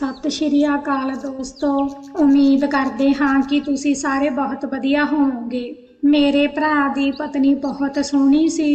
ਸਤਿ ਸ਼੍ਰੀ ਅਕਾਲ ਦੋਸਤੋ। ਉਮੀਦ ਕਰਦੇ ਹਾਂ ਕਿ ਤੁਸੀਂ ਸਾਰੇ ਬਹੁਤ ਵਧੀਆ ਹੋਵੋਗੇ। ਮੇਰੇ ਭਰਾ ਦੀ ਪਤਨੀ ਬਹੁਤ ਸੋਹਣੀ ਸੀ।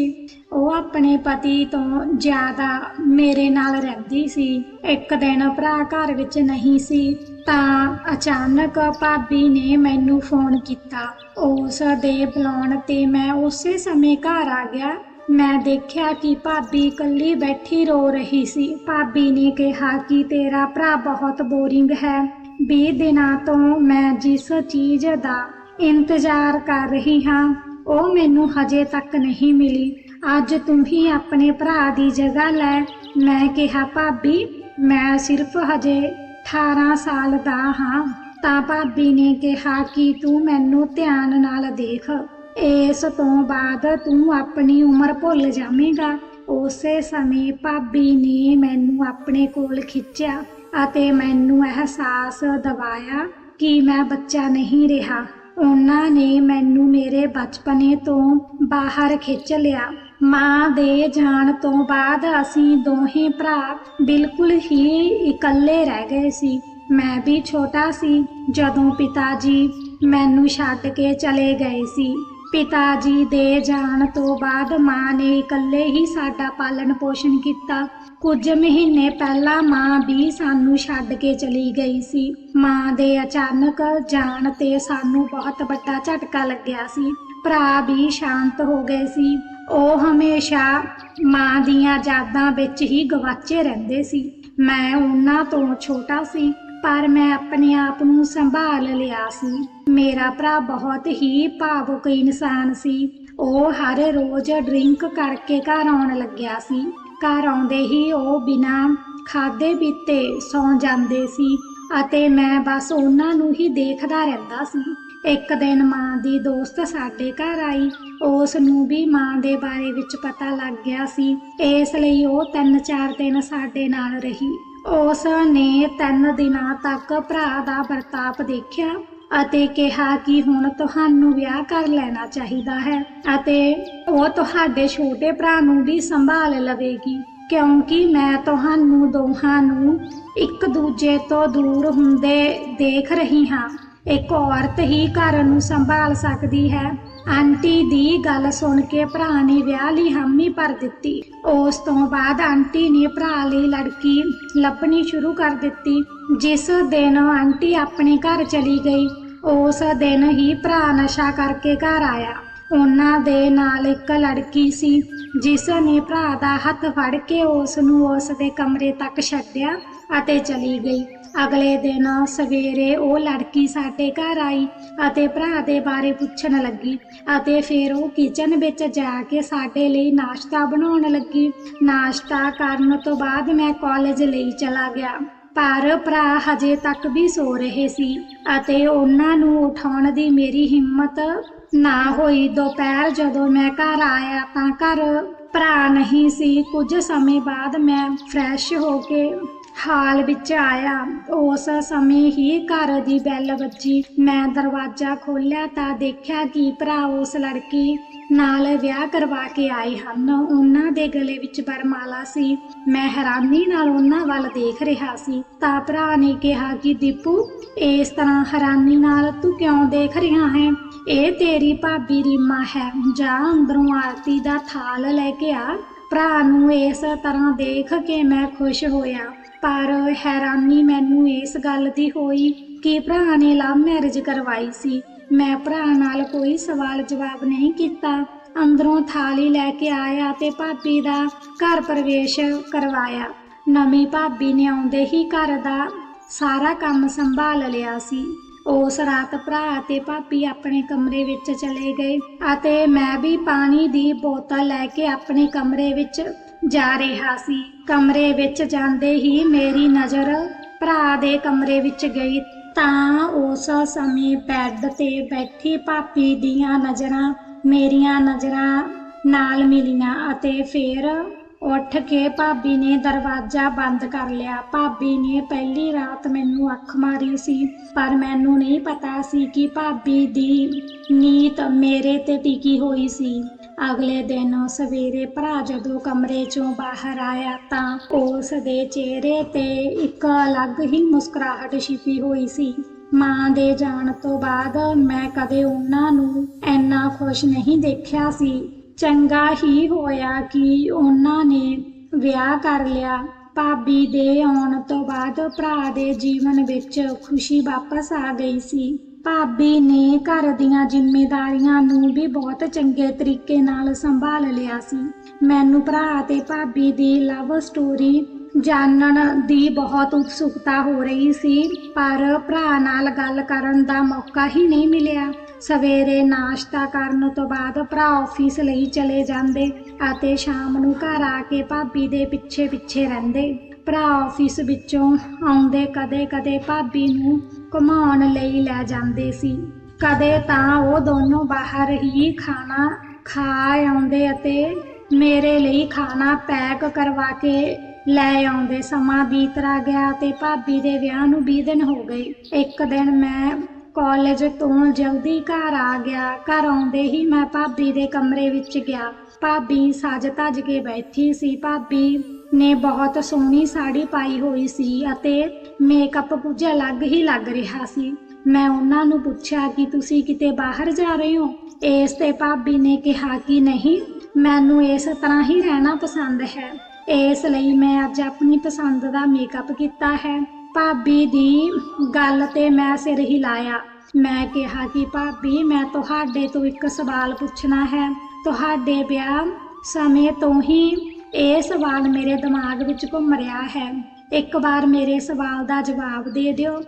ਉਹ ਆਪਣੇ ਪਤੀ ਤੋਂ ਜ਼ਿਆਦਾ ਮੇਰੇ ਨਾਲ ਰਹਿੰਦੀ ਸੀ। ਇੱਕ ਦਿਨ ਭਰਾ ਘਰ ਵਿੱਚ ਨਹੀਂ ਸੀ, ਤਾਂ ਅਚਾਨਕ ਭਾਬੀ ਨੇ ਮੈਨੂੰ ਫੋਨ ਕੀਤਾ। ਉਸ ਦੇ ਬੁਲਾਉਣ ਤੇ ਮੈਂ ਉਸੇ ਸਮੇਂ ਘਰ ਆ ਗਿਆ। ਮੈਂ ਦੇਖਿਆ ਕਿ ਭਾਬੀ ਇਕੱਲੀ ਬੈਠੀ ਰੋ ਰਹੀ ਸੀ। ਭਾਬੀ ਨੇ ਕਿਹਾ ਕਿ ਤੇਰਾ ਭਰਾ ਬਹੁਤ ਬੋਰਿੰਗ ਹੈ। 20 ਦਿਨਾਂ ਤੋਂ ਮੈਂ ਜਿਸ ਚੀਜ਼ ਦਾ ਇੰਤਜ਼ਾਰ ਕਰ ਰਹੀ ਹਾਂ, ਉਹ ਮੈਨੂੰ ਹਜੇ ਤੱਕ ਨਹੀਂ ਮਿਲੀ। ਅੱਜ ਤੂੰ ਹੀ ਆਪਣੇ ਭਰਾ ਦੀ ਜਗ੍ਹਾ ਲੈ। ਮੈਂ ਕਿਹਾ, ਭਾਬੀ, ਮੈਂ ਸਿਰਫ ਹਜੇ 18 ਸਾਲ ਦਾ ਹਾਂ। ਤਾਂ ਭਾਬੀ ਨੇ ਕਿਹਾ ਕਿ ਤੂੰ ਮੈਨੂੰ ਧਿਆਨ ਨਾਲ ਦੇਖ। ਇਸ ਤੋਂ ਬਾਅਦ ਤੂੰ ਆਪਣੀ ਉਮਰ ਭੁੱਲ ਜਾਵੇਂਗਾ। ਉਸੇ ਸਮੇਂ ਭਾਬੀ ਨੇ ਮੈਨੂੰ ਆਪਣੇ ਕੋਲ ਖਿੱਚਿਆ ਅਤੇ ਮੈਨੂੰ ਅਹਿਸਾਸ ਦਿਵਾਇਆ ਕਿ ਮੈਂ ਬੱਚਾ ਨਹੀਂ ਰਿਹਾ। ਉਹਨਾਂ ਨੇ ਮੈਨੂੰ ਮੇਰੇ ਬਚਪਨੇ ਤੋਂ ਬਾਹਰ ਖਿੱਚ ਲਿਆ। ਮਾਂ ਦੇ ਜਾਣ ਤੋਂ ਬਾਅਦ ਅਸੀਂ ਦੋਹੇ ਭਰਾ ਬਿਲਕੁਲ ਹੀ ਇਕੱਲੇ ਰਹਿ ਗਏ ਸੀ। ਮੈਂ ਵੀ ਛੋਟਾ ਸੀ ਜਦੋਂ ਪਿਤਾ ਜੀ ਮੈਨੂੰ ਛੱਡ ਕੇ ਚਲੇ ਗਏ ਸੀ। ਪਿਤਾ ਜੀ ਦੇ ਜਾਣ ਤੋਂ ਬਾਅਦ ਮਾਂ ਨੇ ਇਕੱਲੇ ਹੀ ਸਾਡਾ ਪਾਲਣ ਪੋਸ਼ਣ ਕੀਤਾ। ਕੁਝ ਮਹੀਨੇ ਪਹਿਲਾਂ ਮਾਂ ਵੀ ਸਾਨੂੰ ਛੱਡ ਕੇ ਚਲੀ ਗਈ ਸੀ। ਮਾਂ ਦੇ ਅਚਾਨਕ ਜਾਣ ਤੇ ਸਾਨੂੰ ਬਹੁਤ ਵੱਡਾ ਝਟਕਾ ਲੱਗਿਆ ਸੀ। ਭਰਾ ਵੀ ਸ਼ਾਂਤ ਹੋ ਗਏ ਸੀ। ਉਹ ਹਮੇਸ਼ਾ ਮਾਂ ਦੀਆਂ ਯਾਦਾਂ ਵਿੱਚ ਹੀ ਗਵਾਚੇ ਰਹਿੰਦੇ ਸੀ। ਮੈਂ ਉਹਨਾਂ ਤੋਂ ਛੋਟਾ ਸੀ। ਪਰ ਮੈਂ ਆਪਣੇ ਆਪ ਨੂੰ ਸੰਭਾਲ ਲਿਆ ਸੀ। ਮੇਰਾ ਭਰਾ ਬਹੁਤ ਹੀ ਭਾਵੁਕ ਇਨਸਾਨ ਸੀ। ਉਹ ਹਰ ਰੋਜ਼ ਡਰਿੰਕ ਕਰਕੇ ਘਰ ਆਉਣ ਲੱਗਿਆ ਸੀ। ਘਰ ਆਉਂਦੇ ਹੀ ਉਹ ਬਿਨਾਂ ਖਾਦੇ ਪੀਤੇ ਸੌਂ ਜਾਂਦੇ ਸੀ ਅਤੇ ਮੈਂ ਬਸ ਉਹਨਾਂ ਨੂੰ ਹੀ ਦੇਖਦਾ ਰਹਿੰਦਾ ਸੀ। ਇੱਕ ਦਿਨ ਮਾਂ ਦੀ ਦੋਸਤ ਸਾਡੇ ਘਰ ਆਈ। ਉਸ ਨੂੰ ਵੀ ਮਾਂ ਦੇ ਬਾਰੇ ਵਿੱਚ ਪਤਾ ਲੱਗ ਗਿਆ ਸੀ। ਇਸ ਲਈ ਉਹ ਤਿੰਨ ਚਾਰ ਦਿਨ ਸਾਡੇ ਨਾਲ ਰਹੀ। ਉਸ ਨੇ ਤਿੰਨ ਦਿਨਾਂ ਤੱਕ ਭਰਾ ਦਾ ਵਰਤਾਪ ਦੇਖਿਆ ਅਤੇ ਕਿਹਾ ਕਿ ਹੁਣ ਤੁਹਾਨੂੰ ਵਿਆਹ ਕਰ ਲੈਣਾ ਚਾਹੀਦਾ ਹੈ ਅਤੇ ਉਹ ਤੁਹਾਡੇ ਛੋਟੇ ਭਰਾ ਨੂੰ ਵੀ ਸੰਭਾਲ ਲਵੇਗੀ, ਕਿਉਂਕਿ ਮੈਂ ਤੁਹਾਨੂੰ ਦੋਹਾਂ ਨੂੰ ਇੱਕ ਦੂਜੇ ਤੋਂ ਦੂਰ ਹੁੰਦੇ ਦੇਖ ਰਹੀ ਹਾਂ। ਇੱਕ ਔਰਤ ਹੀ ਘਰ ਨੂੰ ਸੰਭਾਲ ਸਕਦੀ ਹੈ। ਆਂਟੀ ਦੀ ਗੱਲ ਸੁਣ ਕੇ ਭਰਾ ਨੇ ਵਿਆਹ ਲਈ ਹਾਮੀ ਭਰ ਦਿੱਤੀ। ਉਸ ਤੋਂ ਬਾਅਦ ਆਂਟੀ ਨੇ ਭਰਾ ਲਈ ਲੜਕੀ ਲੱਭਣੀ ਸ਼ੁਰੂ ਕਰ ਦਿੱਤੀ। ਜਿਸ ਦਿਨ ਆਂਟੀ ਆਪਣੇ ਘਰ ਚਲੀ ਗਈ, ਉਸ ਦਿਨ ਹੀ ਭਰਾ ਨਸ਼ਾ ਕਰਕੇ ਘਰ ਆਇਆ। ਉਹਨਾਂ ਦੇ ਨਾਲ ਇੱਕ ਲੜਕੀ ਸੀ, ਜਿਸ ਨੇ ਭਰਾ ਦਾ ਹੱਥ ਫੜ ਕੇ ਉਸ ਨੂੰ ਉਸ ਦੇ ਕਮਰੇ ਤੱਕ ਛੱਡਿਆ ਅਤੇ ਚਲੀ ਗਈ। ਅਗਲੇ ਦਿਨ ਸਵੇਰੇ ਉਹ ਲੜਕੀ ਸਾਡੇ ਘਰ ਆਈ ਅਤੇ ਭਰਾ ਦੇ ਬਾਰੇ ਪੁੱਛਣ ਲੱਗੀ ਅਤੇ ਫਿਰ ਉਹ ਕਿਚਨ ਵਿੱਚ ਜਾ ਕੇ ਸਾਡੇ ਲਈ ਨਾਸ਼ਤਾ ਬਣਾਉਣ ਲੱਗੀ। ਨਾਸ਼ਤਾ ਕਰਨ ਤੋਂ ਬਾਅਦ ਮੈਂ ਕਾਲਜ ਲਈ ਚਲਾ ਗਿਆ। ਪਰ ਭਰਾ ਹਜੇ ਤੱਕ ਵੀ ਸੋ ਰਹੇ ਸੀ ਅਤੇ ਉਹਨਾਂ ਨੂੰ ਉਠਾਉਣ ਦੀ ਮੇਰੀ ਹਿੰਮਤ ਨਾ ਹੋਈ। ਦੁਪਹਿਰ ਜਦੋਂ ਮੈਂ ਘਰ ਆਇਆ ਤਾਂ ਘਰ ਭਰਾ ਨਹੀਂ ਸੀ। ਕੁਝ ਸਮੇਂ ਬਾਅਦ ਮੈਂ ਫਰੈਸ਼ ਹੋ ਕੇ ਹਾਲ ਵਿੱਚ ਆਇਆ। ਉਸ ਸਮੇਂ ਹੀ ਘਰ ਦੀ ਬੈਲ ਵੱਜੀ। ਮੈਂ ਦਰਵਾਜ਼ਾ ਖੋਲ੍ਹਿਆ ਤਾਂ ਦੇਖਿਆ ਕਿ ਭਰਾ ਉਸ ਲੜਕੀ ਨਾਲ ਵਿਆਹ ਕਰਵਾ ਕੇ ਆਏ ਹਨ। ਉਹਨਾਂ ਦੇ ਗਲੇ ਵਿੱਚ ਵਰਮਾਲਾ ਸੀ। ਮੈਂ ਹੈਰਾਨੀ ਨਾਲ ਉਹਨਾਂ ਵੱਲ ਦੇਖ ਰਿਹਾ ਸੀ। ਤਾਂ ਭਰਾ ਨੇ ਕਿਹਾ ਕਿ, ਦੀਪੂ, ਇਸ ਤਰ੍ਹਾਂ ਹੈਰਾਨੀ ਨਾਲ ਤੂੰ ਕਿਉਂ ਦੇਖ ਰਿਹਾ ਹੈ? ਇਹ ਤੇਰੀ ਭਾਬੀ ਰੀਮਾ ਹੈ। ਜਾ ਅੰਦਰੋਂ ਆਰਤੀ ਦਾ ਥਾਲ ਲੈ ਕੇ ਆ? ਭਰਾ ਨੂੰ ਇਸ ਤਰ੍ਹਾਂ ਦੇਖ ਕੇ ਮੈਂ ਖੁਸ਼ ਹੋਇਆ। ਪਰ ਹੈਰਾਨੀ ਮੈਨੂੰ ਇਸ ਗੱਲ ਦੀ ਹੋਈ ਕਿ ਭਰਾ ਨੇ ਲਵ ਮੈਰਿਜ ਕਰਵਾਈ ਸੀ। ਮੈਂ ਭਰਾ ਨਾਲ ਕੋਈ ਸਵਾਲ ਜਵਾਬ ਨਹੀਂ ਕੀਤਾ। ਅੰਦਰੋਂ ਥਾਲੀ ਲੈ ਕੇ ਆਇਆ ਤੇ ਭਾਬੀ ਦਾ ਘਰ ਪ੍ਰਵੇਸ਼ ਕਰਵਾਇਆ। ਨਵੀਂ ਭਾਬੀ ਨੇ ਆਉਂਦੇ ਹੀ ਘਰ ਦਾ ਸਾਰਾ ਕੰਮ ਸੰਭਾਲ ਲਿਆ ਸੀ। ਉਸ ਰਾਤ ਭਰਾ ਅਤੇ ਭਾਬੀ ਆਪਣੇ ਕਮਰੇ ਵਿੱਚ ਚਲੇ ਗਏ ਅਤੇ ਮੈਂ ਵੀ ਪਾਣੀ ਦੀ ਬੋਤਲ ਲੈ ਕੇ ਆਪਣੇ ਕਮਰੇ ਵਿੱਚ ਜਾ ਰਿਹਾ ਸੀ। ਕਮਰੇ ਵਿੱਚ ਜਾਂਦੇ ਹੀ ਮੇਰੀ ਨਜ਼ਰ ਭਰਾ ਦੇ ਕਮਰੇ ਵਿੱਚ ਗਈ ਤਾਂ ਉਸ ਸਮੇਂ ਬੈੱਡ ਤੇ ਬੈਠੀ ਭਾਪੀ ਦੀਆਂ ਨਜ਼ਰਾਂ ਮੇਰੀਆਂ ਨਜ਼ਰਾਂ ਨਾਲ ਮਿਲੀਆਂ ਅਤੇ ਫਿਰ ਉੱਠ ਕੇ ਭਾਬੀ ਨੇ ਦਰਵਾਜ਼ਾ ਬੰਦ ਕਰ ਲਿਆ। ਭਾਬੀ ਨੇ ਪਹਿਲੀ ਰਾਤ ਮੈਨੂੰ ਅੱਖ ਮਾਰੀ ਸੀ, ਪਰ ਮੈਨੂੰ ਨਹੀਂ ਪਤਾ ਸੀ ਕਿ ਭਾਬੀ ਦੀ ਨੀਤ ਮੇਰੇ ਤੇ ਟਿਕੀ ਹੋਈ ਸੀ। ਅਗਲੇ ਦਿਨ ਸਵੇਰੇ ਭਰਾ ਜਦੋਂ ਕਮਰੇ ਚੋਂ ਬਾਹਰ ਆਇਆ ਤਾਂ ਉਸ ਦੇ ਚਿਹਰੇ ਤੇ ਇੱਕ ਅਲੱਗ ਹੀ ਮੁਸਕਰਾਹਟ ਛਿਪੀ ਹੋਈ ਸੀ। ਮਾਂ ਦੇ ਜਾਣ ਤੋਂ ਬਾਅਦ ਮੈਂ ਕਦੇ ਉਹਨਾਂ ਨੂੰ ਇੰਨਾ ਖੁਸ਼ ਨਹੀਂ ਦੇਖਿਆ ਸੀ ਚੰਗਾ ਹੀ ਹੋਇਆ ਕਿ ਉਹਨਾਂ ਨੇ ਵਿਆਹ ਕਰ ਲਿਆ। ਭਾਬੀ ਦੇ ਆਉਣ ਤੋਂ ਬਾਅਦ ਭਰਾ ਦੇ ਜੀਵਨ ਵਿੱਚ ਖੁਸ਼ੀ ਵਾਪਸ ਆ ਗਈ ਸੀ। ਭਾਬੀ ਨੇ ਘਰ ਦੀਆਂ ਜ਼ਿੰਮੇਵਾਰੀਆਂ ਨੂੰ ਵੀ ਬਹੁਤ ਚੰਗੇ ਤਰੀਕੇ ਨਾਲ ਸੰਭਾਲ ਲਿਆ ਸੀ। ਮੈਨੂੰ ਭਰਾ ਤੇ ਭਾਬੀ ਦੀ ਲਵ ਸਟੋਰੀ ਜਾਣਨ ਦੀ ਬਹੁਤ ਉਤਸੁਕਤਾ ਹੋ ਰਹੀ ਸੀ, ਪਰ ਭਰਾ ਨਾਲ ਗੱਲ ਕਰਨ ਦਾ ਮੌਕਾ ਹੀ ਨਹੀਂ ਮਿਲਿਆ। ਸਵੇਰੇ ਨਾਸ਼ਤਾ ਕਰਨ ਤੋਂ ਬਾਅਦ ਭਰਾ ਆਫਿਸ ਲਈ ਚਲੇ ਜਾਂਦੇ ਅਤੇ ਸ਼ਾਮ ਨੂੰ ਘਰ ਆ ਕੇ ਭਾਬੀ ਦੇ ਪਿੱਛੇ ਪਿੱਛੇ ਰਹਿੰਦੇ। ਭਰਾ ਆਫਿਸ ਵਿੱਚੋਂ ਆਉਂਦੇ ਕਦੇ-ਕਦੇ ਭਾਬੀ ਨੂੰ ਘੁਮਾਉਣ ਲਈ ਲੈ ਜਾਂਦੇ ਸੀ। ਕਦੇ ਤਾਂ ਉਹ ਦੋਨੋਂ ਬਾਹਰ ਹੀ ਖਾਣਾ ਖਾ ਆਉਂਦੇ ਅਤੇ ਮੇਰੇ ਲਈ ਖਾਣਾ ਪੈਕ ਕਰਵਾ ਕੇ ਲੈ ਆਉਂਦੇ। ਸਮਾਂ ਬੀਤਰਾ ਗਿਆ ਤੇ ਭਾਬੀ ਦੇ ਵਿਆਹ ਨੂੰ 20 ਦਿਨ ਹੋ ਗਏ। ਇੱਕ ਦਿਨ ਮੈਂ ਕਾਲਜ ਤੋਂ ਜਲਦੀ ਘਰ ਆ ਗਿਆ। ਘਰ ਆਉਂਦੇ ਹੀ ਮੈਂ ਭਾਬੀ ਦੇ ਕਮਰੇ ਵਿੱਚ ਗਿਆ। ਭਾਬੀ ਸਜ ਧੱਜ ਕੇ ਬੈਠੀ ਸੀ। ਭਾਬੀ ਨੇ ਬਹੁਤ ਸੋਹਣੀ ਸਾੜੀ ਪਾਈ ਹੋਈ ਸੀ ਅਤੇ ਮੇਕਅਪ ਕੁਝ ਅਲੱਗ ਹੀ ਲੱਗ ਰਿਹਾ ਸੀ। ਮੈਂ ਉਹਨਾਂ ਨੂੰ ਪੁੱਛਿਆ ਕਿ ਤੁਸੀਂ ਕਿਤੇ ਬਾਹਰ ਜਾ ਰਹੇ ਹੋ? ਇਸ ਤੇ ਭਾਬੀ ਨੇ ਕਿਹਾ ਕਿ ਨਹੀਂ, ਮੈਨੂੰ ਇਸ ਤਰ੍ਹਾਂ ਹੀ ਰਹਿਣਾ ਪਸੰਦ ਹੈ। ਇਸ ਲਈ ਮੈਂ ਅੱਜ ਆਪਣੀ ਪਸੰਦ ਦਾ ਮੇਕਅਪ ਕੀਤਾ ਹੈ। ਭਾਬੀ ਦੀ ਗੱਲ ਤੇ ਮੈਂ ਸਿਰ ਹਿਲਾਇਆ ਮੈਂ ਕਿਹਾ ਕਿ ਭਾਬੀ, ਮੈਂ ਤੁਹਾਡੇ ਤੋਂ ਇੱਕ ਸਵਾਲ ਪੁੱਛਣਾ ਹੈ। ਤੁਹਾਡੇ ਵਿਆਹ ਸਮੇਂ ਤੋਂ ਹੀ ਇਹ ਸਵਾਲ ਮੇਰੇ ਦਿਮਾਗ ਵਿੱਚ ਘੁੰਮ ਰਿਹਾ ਹੈ। ਇੱਕ ਵਾਰ ਮੇਰੇ ਸਵਾਲ ਦਾ ਜਵਾਬ ਦੇ ਦਿਓ।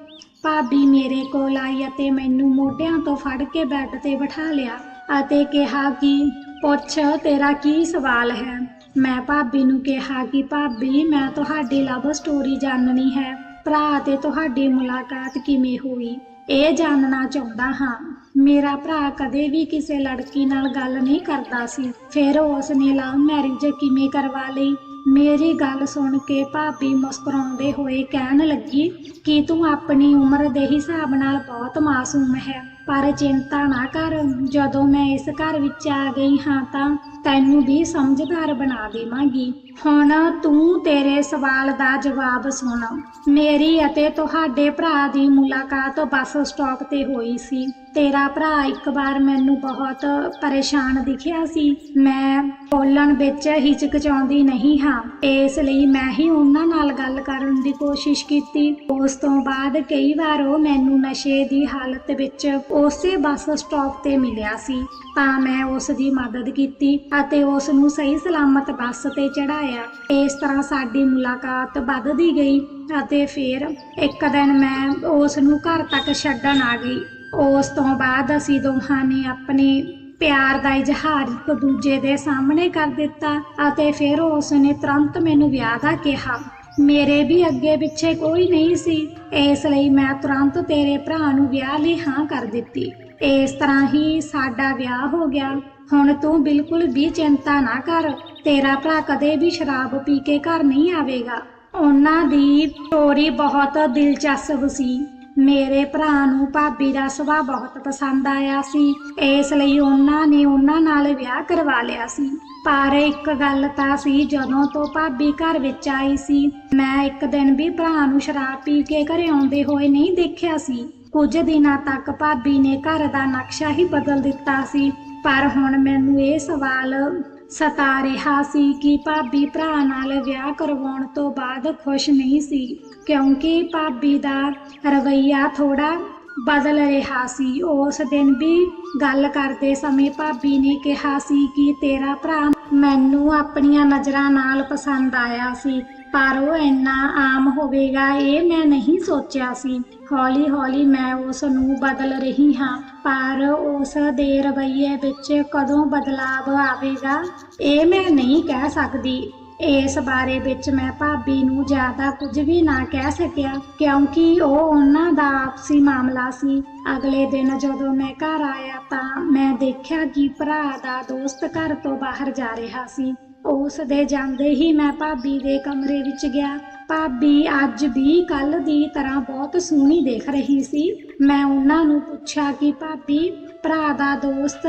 ਭਾਬੀ ਮੇਰੇ ਕੋਲ ਆਈ ਅਤੇ ਮੈਨੂੰ ਮੋਢਿਆਂ ਤੋਂ ਫੜ ਕੇ ਬੈੱਡ ਤੇ ਬਿਠਾ ਲਿਆ ਅਤੇ ਕਿਹਾ ਕਿ, ਪੁੱਛ, ਤੇਰਾ ਕੀ ਸਵਾਲ ਹੈ? ਮੈਂ ਭਾਬੀ ਨੂੰ ਕਿਹਾ ਕਿ, ਭਾਬੀ, ਮੈਂ ਤੁਹਾਡੀ ਲਵ ਸਟੋਰੀ ਜਾਣਨੀ ਹੈ। ਭਰਾ ਤੇ ਤੁਹਾਡੀ ਮੁਲਾਕਾਤ ਕਿਵੇਂ ਹੋਈ? ਇਹ ਜਾਣਨਾ ਚਾਹੁੰਦਾ ਹਾਂ। ਮੇਰਾ ਭਰਾ ਕਦੇ ਵੀ ਕਿਸੇ ਲੜਕੀ ਨਾਲ ਗੱਲ ਨਹੀਂ ਕਰਦਾ ਸੀ। ਫਿਰ ਉਸ ਨੇ ਲਵ ਮੈਰਿਜ ਕਿਵੇਂ ਕਰਵਾ ਲਈ? ਮੇਰੀ ਗੱਲ ਸੁਣ ਕੇ ਭਾਬੀ ਮੁਸਕਰਾਉਂਦੇ ਹੋਏ ਕਹਿਣ ਲੱਗੀ, ਕਿ ਤੂੰ ਆਪਣੀ ਉਮਰ ਦੇ ਹਿਸਾਬ ਨਾਲ ਬਹੁਤ ਮਾਸੂਮ ਹੈ, ਪਰ ਚਿੰਤਾ ਨਾ ਕਰ। ਜਦੋਂ ਮੈਂ ਇਸ ਘਰ ਵਿੱਚ ਆ ਗਈ ਹਾਂ ਤਾਂ ਤੈਨੂੰ ਵੀ ਸਮਝਦਾਰ ਬਣਾ ਦੇਵਾਂਗੀ। ਹੁਣ, ਤੂੰ ਤੇਰੇ ਸਵਾਲ ਦਾ ਜਵਾਬ ਸੁਣ। ਮੇਰੀ ਅਤੇ ਤੁਹਾਡੇ ਭਰਾ ਦੀ ਮੁਲਾਕਾਤ ਬੱਸ ਸਟਾਪ ਤੇ ਹੋਈ ਸੀ। ਤੇਰਾ ਭਰਾ ਇੱਕ ਵਾਰ ਮੈਨੂੰ ਬਹੁਤ ਪਰੇਸ਼ਾਨ ਦਿਖਿਆ ਸੀ। ਮੈਂ ਬੋਲਣ ਵਿੱਚ ਹਿਚਕਚਾਉਂਦੀ ਨਹੀਂ ਹਾਂ। ਇਸ ਲਈ ਮੈਂ ਹੀ ਉਹਨਾਂ ਨਾਲ ਗੱਲ ਕਰਨ ਦੀ ਕੋਸ਼ਿਸ਼ ਕੀਤੀ। ਉਸ ਤੋਂ ਬਾਅਦ ਕਈ ਵਾਰ ਉਹ ਮੈਨੂੰ ਨਸ਼ੇ ਦੀ ਹਾਲਤ ਵਿੱਚ ਉਸੇ ਬੱਸ ਸਟਾਪ ਤੇ ਮਿਲਿਆ ਸੀ। ਤਾਂ ਮੈਂ ਉਸ ਦੀ ਮਦਦ ਕੀਤੀ ਅਤੇ ਉਸ ਨੂੰ ਸਹੀ ਸਲਾਮਤ ਬੱਸ ਤੇ ਚੜਾਇਆ ਇਸ ਤਰ੍ਹਾਂ ਸਾਡੀ ਮੁਲਾਕਾਤ ਵੱਧਦੀ ਗਈ ਅਤੇ ਫਿਰ ਇੱਕ ਦਿਨ ਮੈਂ ਉਸ ਨੂੰ ਘਰ ਤੱਕ ਛੱਡਣ ਆ ਗਈ। ਉਸ ਤੋਂ ਬਾਅਦ ਅਸੀਂ ਦੋਹਾਂ ਨੇ ਆਪਣੇ ਪਿਆਰ ਦਾ ਇਜ਼ਹਾਰ ਇੱਕ ਦੂਜੇ ਦੇ ਸਾਹਮਣੇ ਕਰ ਦਿੱਤਾ ਅਤੇ ਫਿਰ ਉਸ ਨੇ ਤੁਰੰਤ ਮੈਨੂੰ ਵਿਆਹ ਦਾ ਕਿਹਾ। ਮੇਰੇ ਵੀ ਅੱਗੇ ਪਿੱਛੇ ਕੋਈ ਨਹੀਂ ਸੀ, ਇਸ ਲਈ ਮੈਂ ਤੁਰੰਤ ਤੇਰੇ ਭਰਾ ਨੂੰ ਵਿਆਹ ਲਈ ਹਾਂ ਕਰ ਦਿੱਤੀ। ਇਸ ਤਰ੍ਹਾਂ ਹੀ ਸਾਡਾ ਵਿਆਹ ਹੋ ਗਿਆ। ਹੁਣ ਤੂੰ ਬਿਲਕੁਲ ਵੀ ਚਿੰਤਾ ਨਾ ਕਰ। ਤੇਰਾ ਭਰਾ ਕਦੇ ਵੀ ਸ਼ਰਾਬ ਪੀ ਕੇ ਘਰ ਨਹੀਂ ਆਵੇਗਾ। ਉਹਨਾਂ ਦੀ ਚੋਰੀ ਬਹੁਤ ਦਿਲਚਸਪ ਸੀ। ਮੇਰੇ ਭਰਾ ਨੂੰ ਭਾਬੀ ਦਾ ਸੁਭਾਅ ਬਹੁਤ ਪਸੰਦ ਆਇਆ ਸੀ। ਇਸ ਲਈ ਉਹਨਾਂ ਨੇ ਉਹਨਾਂ ਨਾਲ ਵਿਆਹ ਕਰਵਾ ਲਿਆ ਸੀ। ਪਰ ਇੱਕ ਗੱਲ ਤਾਂ ਸੀ, ਜਦੋਂ ਤੋਂ ਭਾਬੀ ਘਰ ਵਿੱਚ ਆਈ ਸੀ, ਮੈਂ ਇੱਕ ਦਿਨ ਵੀ ਭਰਾ ਨੂੰ ਸ਼ਰਾਬ ਪੀ ਕੇ ਘਰੇ ਆਉਂਦੇ ਹੋਏ ਨਹੀਂ ਦੇਖਿਆ ਸੀ। ਕੁਝ ਦਿਨਾਂ ਤੱਕ ਭਾਬੀ ਨੇ ਘਰ ਦਾ ਨਕਸ਼ਾ ਹੀ ਬਦਲ ਦਿੱਤਾ ਸੀ। ਪਰ ਹੁਣ ਮੈਨੂੰ ਇਹ ਸਵਾਲ ਸਤਾ ਰਿਹਾ ਸੀ ਕਿ ਭਾਬੀ ਭਰਾ ਨਾਲ ਵਿਆਹ ਕਰਵਾਉਣ ਤੋਂ ਬਾਅਦ ਖੁਸ਼ ਨਹੀਂ ਸੀ, ਕਿਉਂਕਿ ਭਾਬੀ ਦਾ ਰਵਈਆ ਥੋੜਾ ਬਦਲ ਰਿਹਾ ਸੀ। ਉਸ ਦਿਨ ਵੀ ਗੱਲ ਕਰਦੇ ਸਮੇਂ ਭਾਬੀ ਨੇ ਕਿਹਾ ਸੀ ਕਿ ਤੇਰਾ ਭਰਾ ਮੈਨੂੰ ਆਪਣੀਆਂ ਨਜ਼ਰਾਂ ਨਾਲ ਪਸੰਦ ਆਇਆ ਸੀ। ਪਰ ਉਹ ਇੰਨਾ ਆਮ ਹੋਵੇਗਾ, ਇਹ ਮੈਂ ਨਹੀਂ ਸੋਚਿਆ ਸੀ। ਹੌਲੀ ਹੌਲੀ ਮੈਂ ਉਸ ਨੂੰ ਬਦਲ ਰਹੀ ਹਾਂ, ਪਰ ਉਸ ਦੇ ਰਵੱਈਏ ਵਿੱਚ ਕਦੋਂ ਬਦਲਾਵ ਆਵੇਗਾ, ਇਹ ਮੈਂ ਨਹੀਂ ਕਹਿ ਸਕਦੀ। ਇਸ ਬਾਰੇ ਵਿੱਚ ਮੈਂ ਭਾਬੀ ਨੂੰ ਜ਼ਿਆਦਾ ਕੁਝ ਵੀ ਨਾ ਕਹਿ ਸਕਿਆ, ਕਿਉਂਕਿ ਉਹ ਉਹਨਾਂ ਦਾ ਆਪਸੀ ਮਾਮਲਾ ਸੀ। ਅਗਲੇ ਦਿਨ ਜਦੋਂ ਮੈਂ ਘਰ ਆਇਆ ਤਾਂ ਮੈਂ ਦੇਖਿਆ ਕਿ ਭਰਾ ਦਾ ਦੋਸਤ ਘਰ ਤੋਂ ਬਾਹਰ ਜਾ ਰਿਹਾ ਸੀ। ਉਸ ਦੇ ਜਾਂਦੇ ਹੀ ਮੈਂ ਭਾਬੀ ਦੇ ਕਮਰੇ ਵਿੱਚ ਗਿਆ। ਭਾਬੀ ਅੱਜ ਵੀ ਕੱਲ ਦੀ ਤਰ੍ਹਾਂ ਬਹੁਤ ਸੋਹਣੀ ਦੇਖ ਰਹੀ ਸੀ। ਮੈਂ ਉਹਨਾਂ ਨੂੰ ਪੁੱਛਿਆ ਕਿ, ਭਾਬੀ, ਭਰਾ ਦਾ ਦੋਸਤ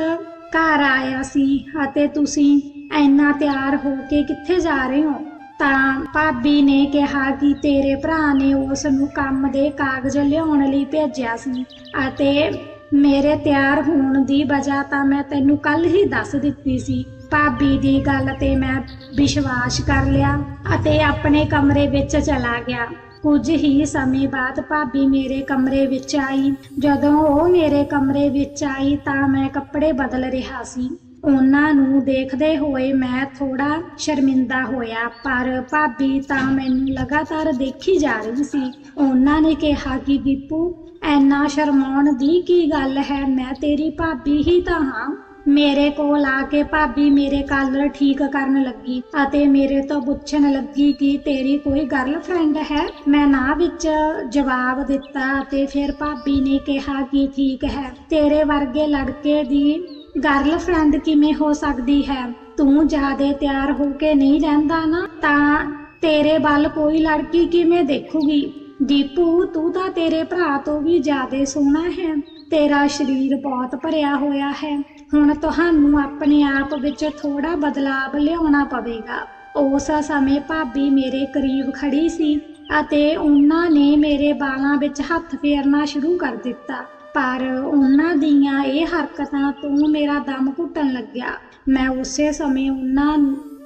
ਘਰ ਆਇਆ ਸੀ ਅਤੇ ਤੁਸੀਂ ਇੰਨਾ ਤਿਆਰ ਹੋ ਕੇ ਕਿੱਥੇ ਜਾ ਰਹੇ ਹੋ? ਤਾਂ ਭਾਬੀ ਨੇ ਕਿਹਾ ਕਿ ਤੇਰੇ ਭਰਾ ਨੇ ਉਸ ਨੂੰ ਕੰਮ ਦੇ ਕਾਗਜ਼ ਲਿਆਉਣ ਲਈ ਭੇਜਿਆ ਸੀ ਅਤੇ ਮੇਰੇ ਤਿਆਰ ਹੋਣ ਦੀ ਵਜ੍ਹਾ ਤਾਂ ਮੈਂ ਤੈਨੂੰ ਕੱਲ ਹੀ ਦੱਸ ਦਿੱਤੀ ਸੀ। ਭਾਬੀ ਦੀ ਗੱਲ ਤੇ ਮੈਂ ਵਿਸ਼ਵਾਸ ਕਰ ਲਿਆ ਅਤੇ ਆਪਣੇ ਕਮਰੇ ਵਿੱਚ ਚਲਾ ਗਿਆ। ਕੁਝ ਹੀ ਸਮੇਂ ਬਾਅਦ ਭਾਬੀ ਮੇਰੇ ਕਮਰੇ ਵਿੱਚ ਆਈ। ਜਦੋਂ ਉਹ ਮੇਰੇ ਕਮਰੇ ਵਿੱਚ ਆਈ ਤਾਂ ਮੈਂ ਕੱਪੜੇ ਬਦਲ ਰਿਹਾ ਸੀ। ਉਹਨਾਂ ਨੂੰ ਦੇਖਦੇ ਹੋਏ ਮੈਂ ਥੋੜਾ ਸ਼ਰਮਿੰਦਾ ਹੋਇਆ, ਪਰ ਭਾਬੀ ਤਾਂ ਮੈਨੂੰ ਲਗਾਤਾਰ ਦੇਖੀ ਜਾ ਰਹੀ ਸੀ। ਉਹਨਾਂ ਨੇ ਕਿਹਾ ਕਿ, ਦੀਪੂ ਐਨਾ ਸ਼ਰਮਾਉਣ ਦੀ ਕੀ ਗੱਲ ਹੈ? ਮੈਂ ਤੇਰੀ ਭਾਬੀ ਹੀ ਤਾਂ ਹਾਂ। ਮੇਰੇ ਕੋਲ ਆ ਕੇ ਭਾਬੀ ਮੇਰੇ ਕਾਲਰ ਠੀਕ ਕਰਨ ਲੱਗੀ ਅਤੇ ਮੇਰੇ ਤੋਂ ਪੁੱਛਣ ਲੱਗੀ ਕਿ ਤੇਰੀ ਕੋਈ ਗਰਲਫ੍ਰੈਂਡ ਹੈ? ਮੈਂ ਨਾ ਵਿੱਚ ਜਵਾਬ ਦਿੱਤਾ ਅਤੇ ਫਿਰ ਭਾਬੀ ਨੇ ਕਿਹਾ ਕਿ ਠੀਕ ਹੈ। ਤੇਰੇ ਵਰਗੇ ਲੜਕੇ ਦੀ ਗਰਲਫ੍ਰੈਂਡ ਕਿਵੇਂ ਹੋ ਸਕਦੀ ਹੈ? ਤੂੰ ਜਿਆਦੇ ਤਿਆਰ ਹੋ ਕੇ ਨਹੀਂ ਰਹਿੰਦਾ ਨਾ? ਤਾਂ ਤੇਰੇ ਵੱਲ ਕੋਈ ਲੜਕੀ ਕਿਵੇਂ ਦੇਖੂਗੀ? ਦੀਪੂ, ਤੂੰ ਤਾਂ ਤੇਰੇ ਭਰਾ ਤੋਂ ਵੀ ਜ਼ਿਆਦਾ ਸੋਹਣਾ ਹੈ। ਤੇਰਾ ਸਰੀਰ ਬਹੁਤ ਭਰਿਆ ਹੋਇਆ ਹੈ। ਹੁਣ ਤੁਹਾਨੂੰ ਆਪਣੇ ਆਪ ਵਿੱਚ ਥੋੜਾ ਬਦਲਾਵ ਲਿਆਉਣਾ ਪਵੇਗਾ। ਉਸ ਸਮੇਂ ਭਾਬੀ ਮੇਰੇ ਕਰੀਬ ਖੜੀ ਸੀ ਅਤੇ ਉਹਨਾਂ ਨੇ ਮੇਰੇ ਬਾਲਾਂ ਵਿੱਚ ਹੱਥ ਫੇਰਨਾ ਸ਼ੁਰੂ ਕਰ ਦਿੱਤਾ। ਪਰ ਉਹਨਾਂ ਦੀਆਂ ਇਹ ਹਰਕਤਾਂ ਤੋਂ ਮੇਰਾ ਦਮ ਘੁੱਟਣ ਲੱਗਿਆ। ਮੈਂ ਉਸੇ ਸਮੇਂ ਉਹਨਾਂ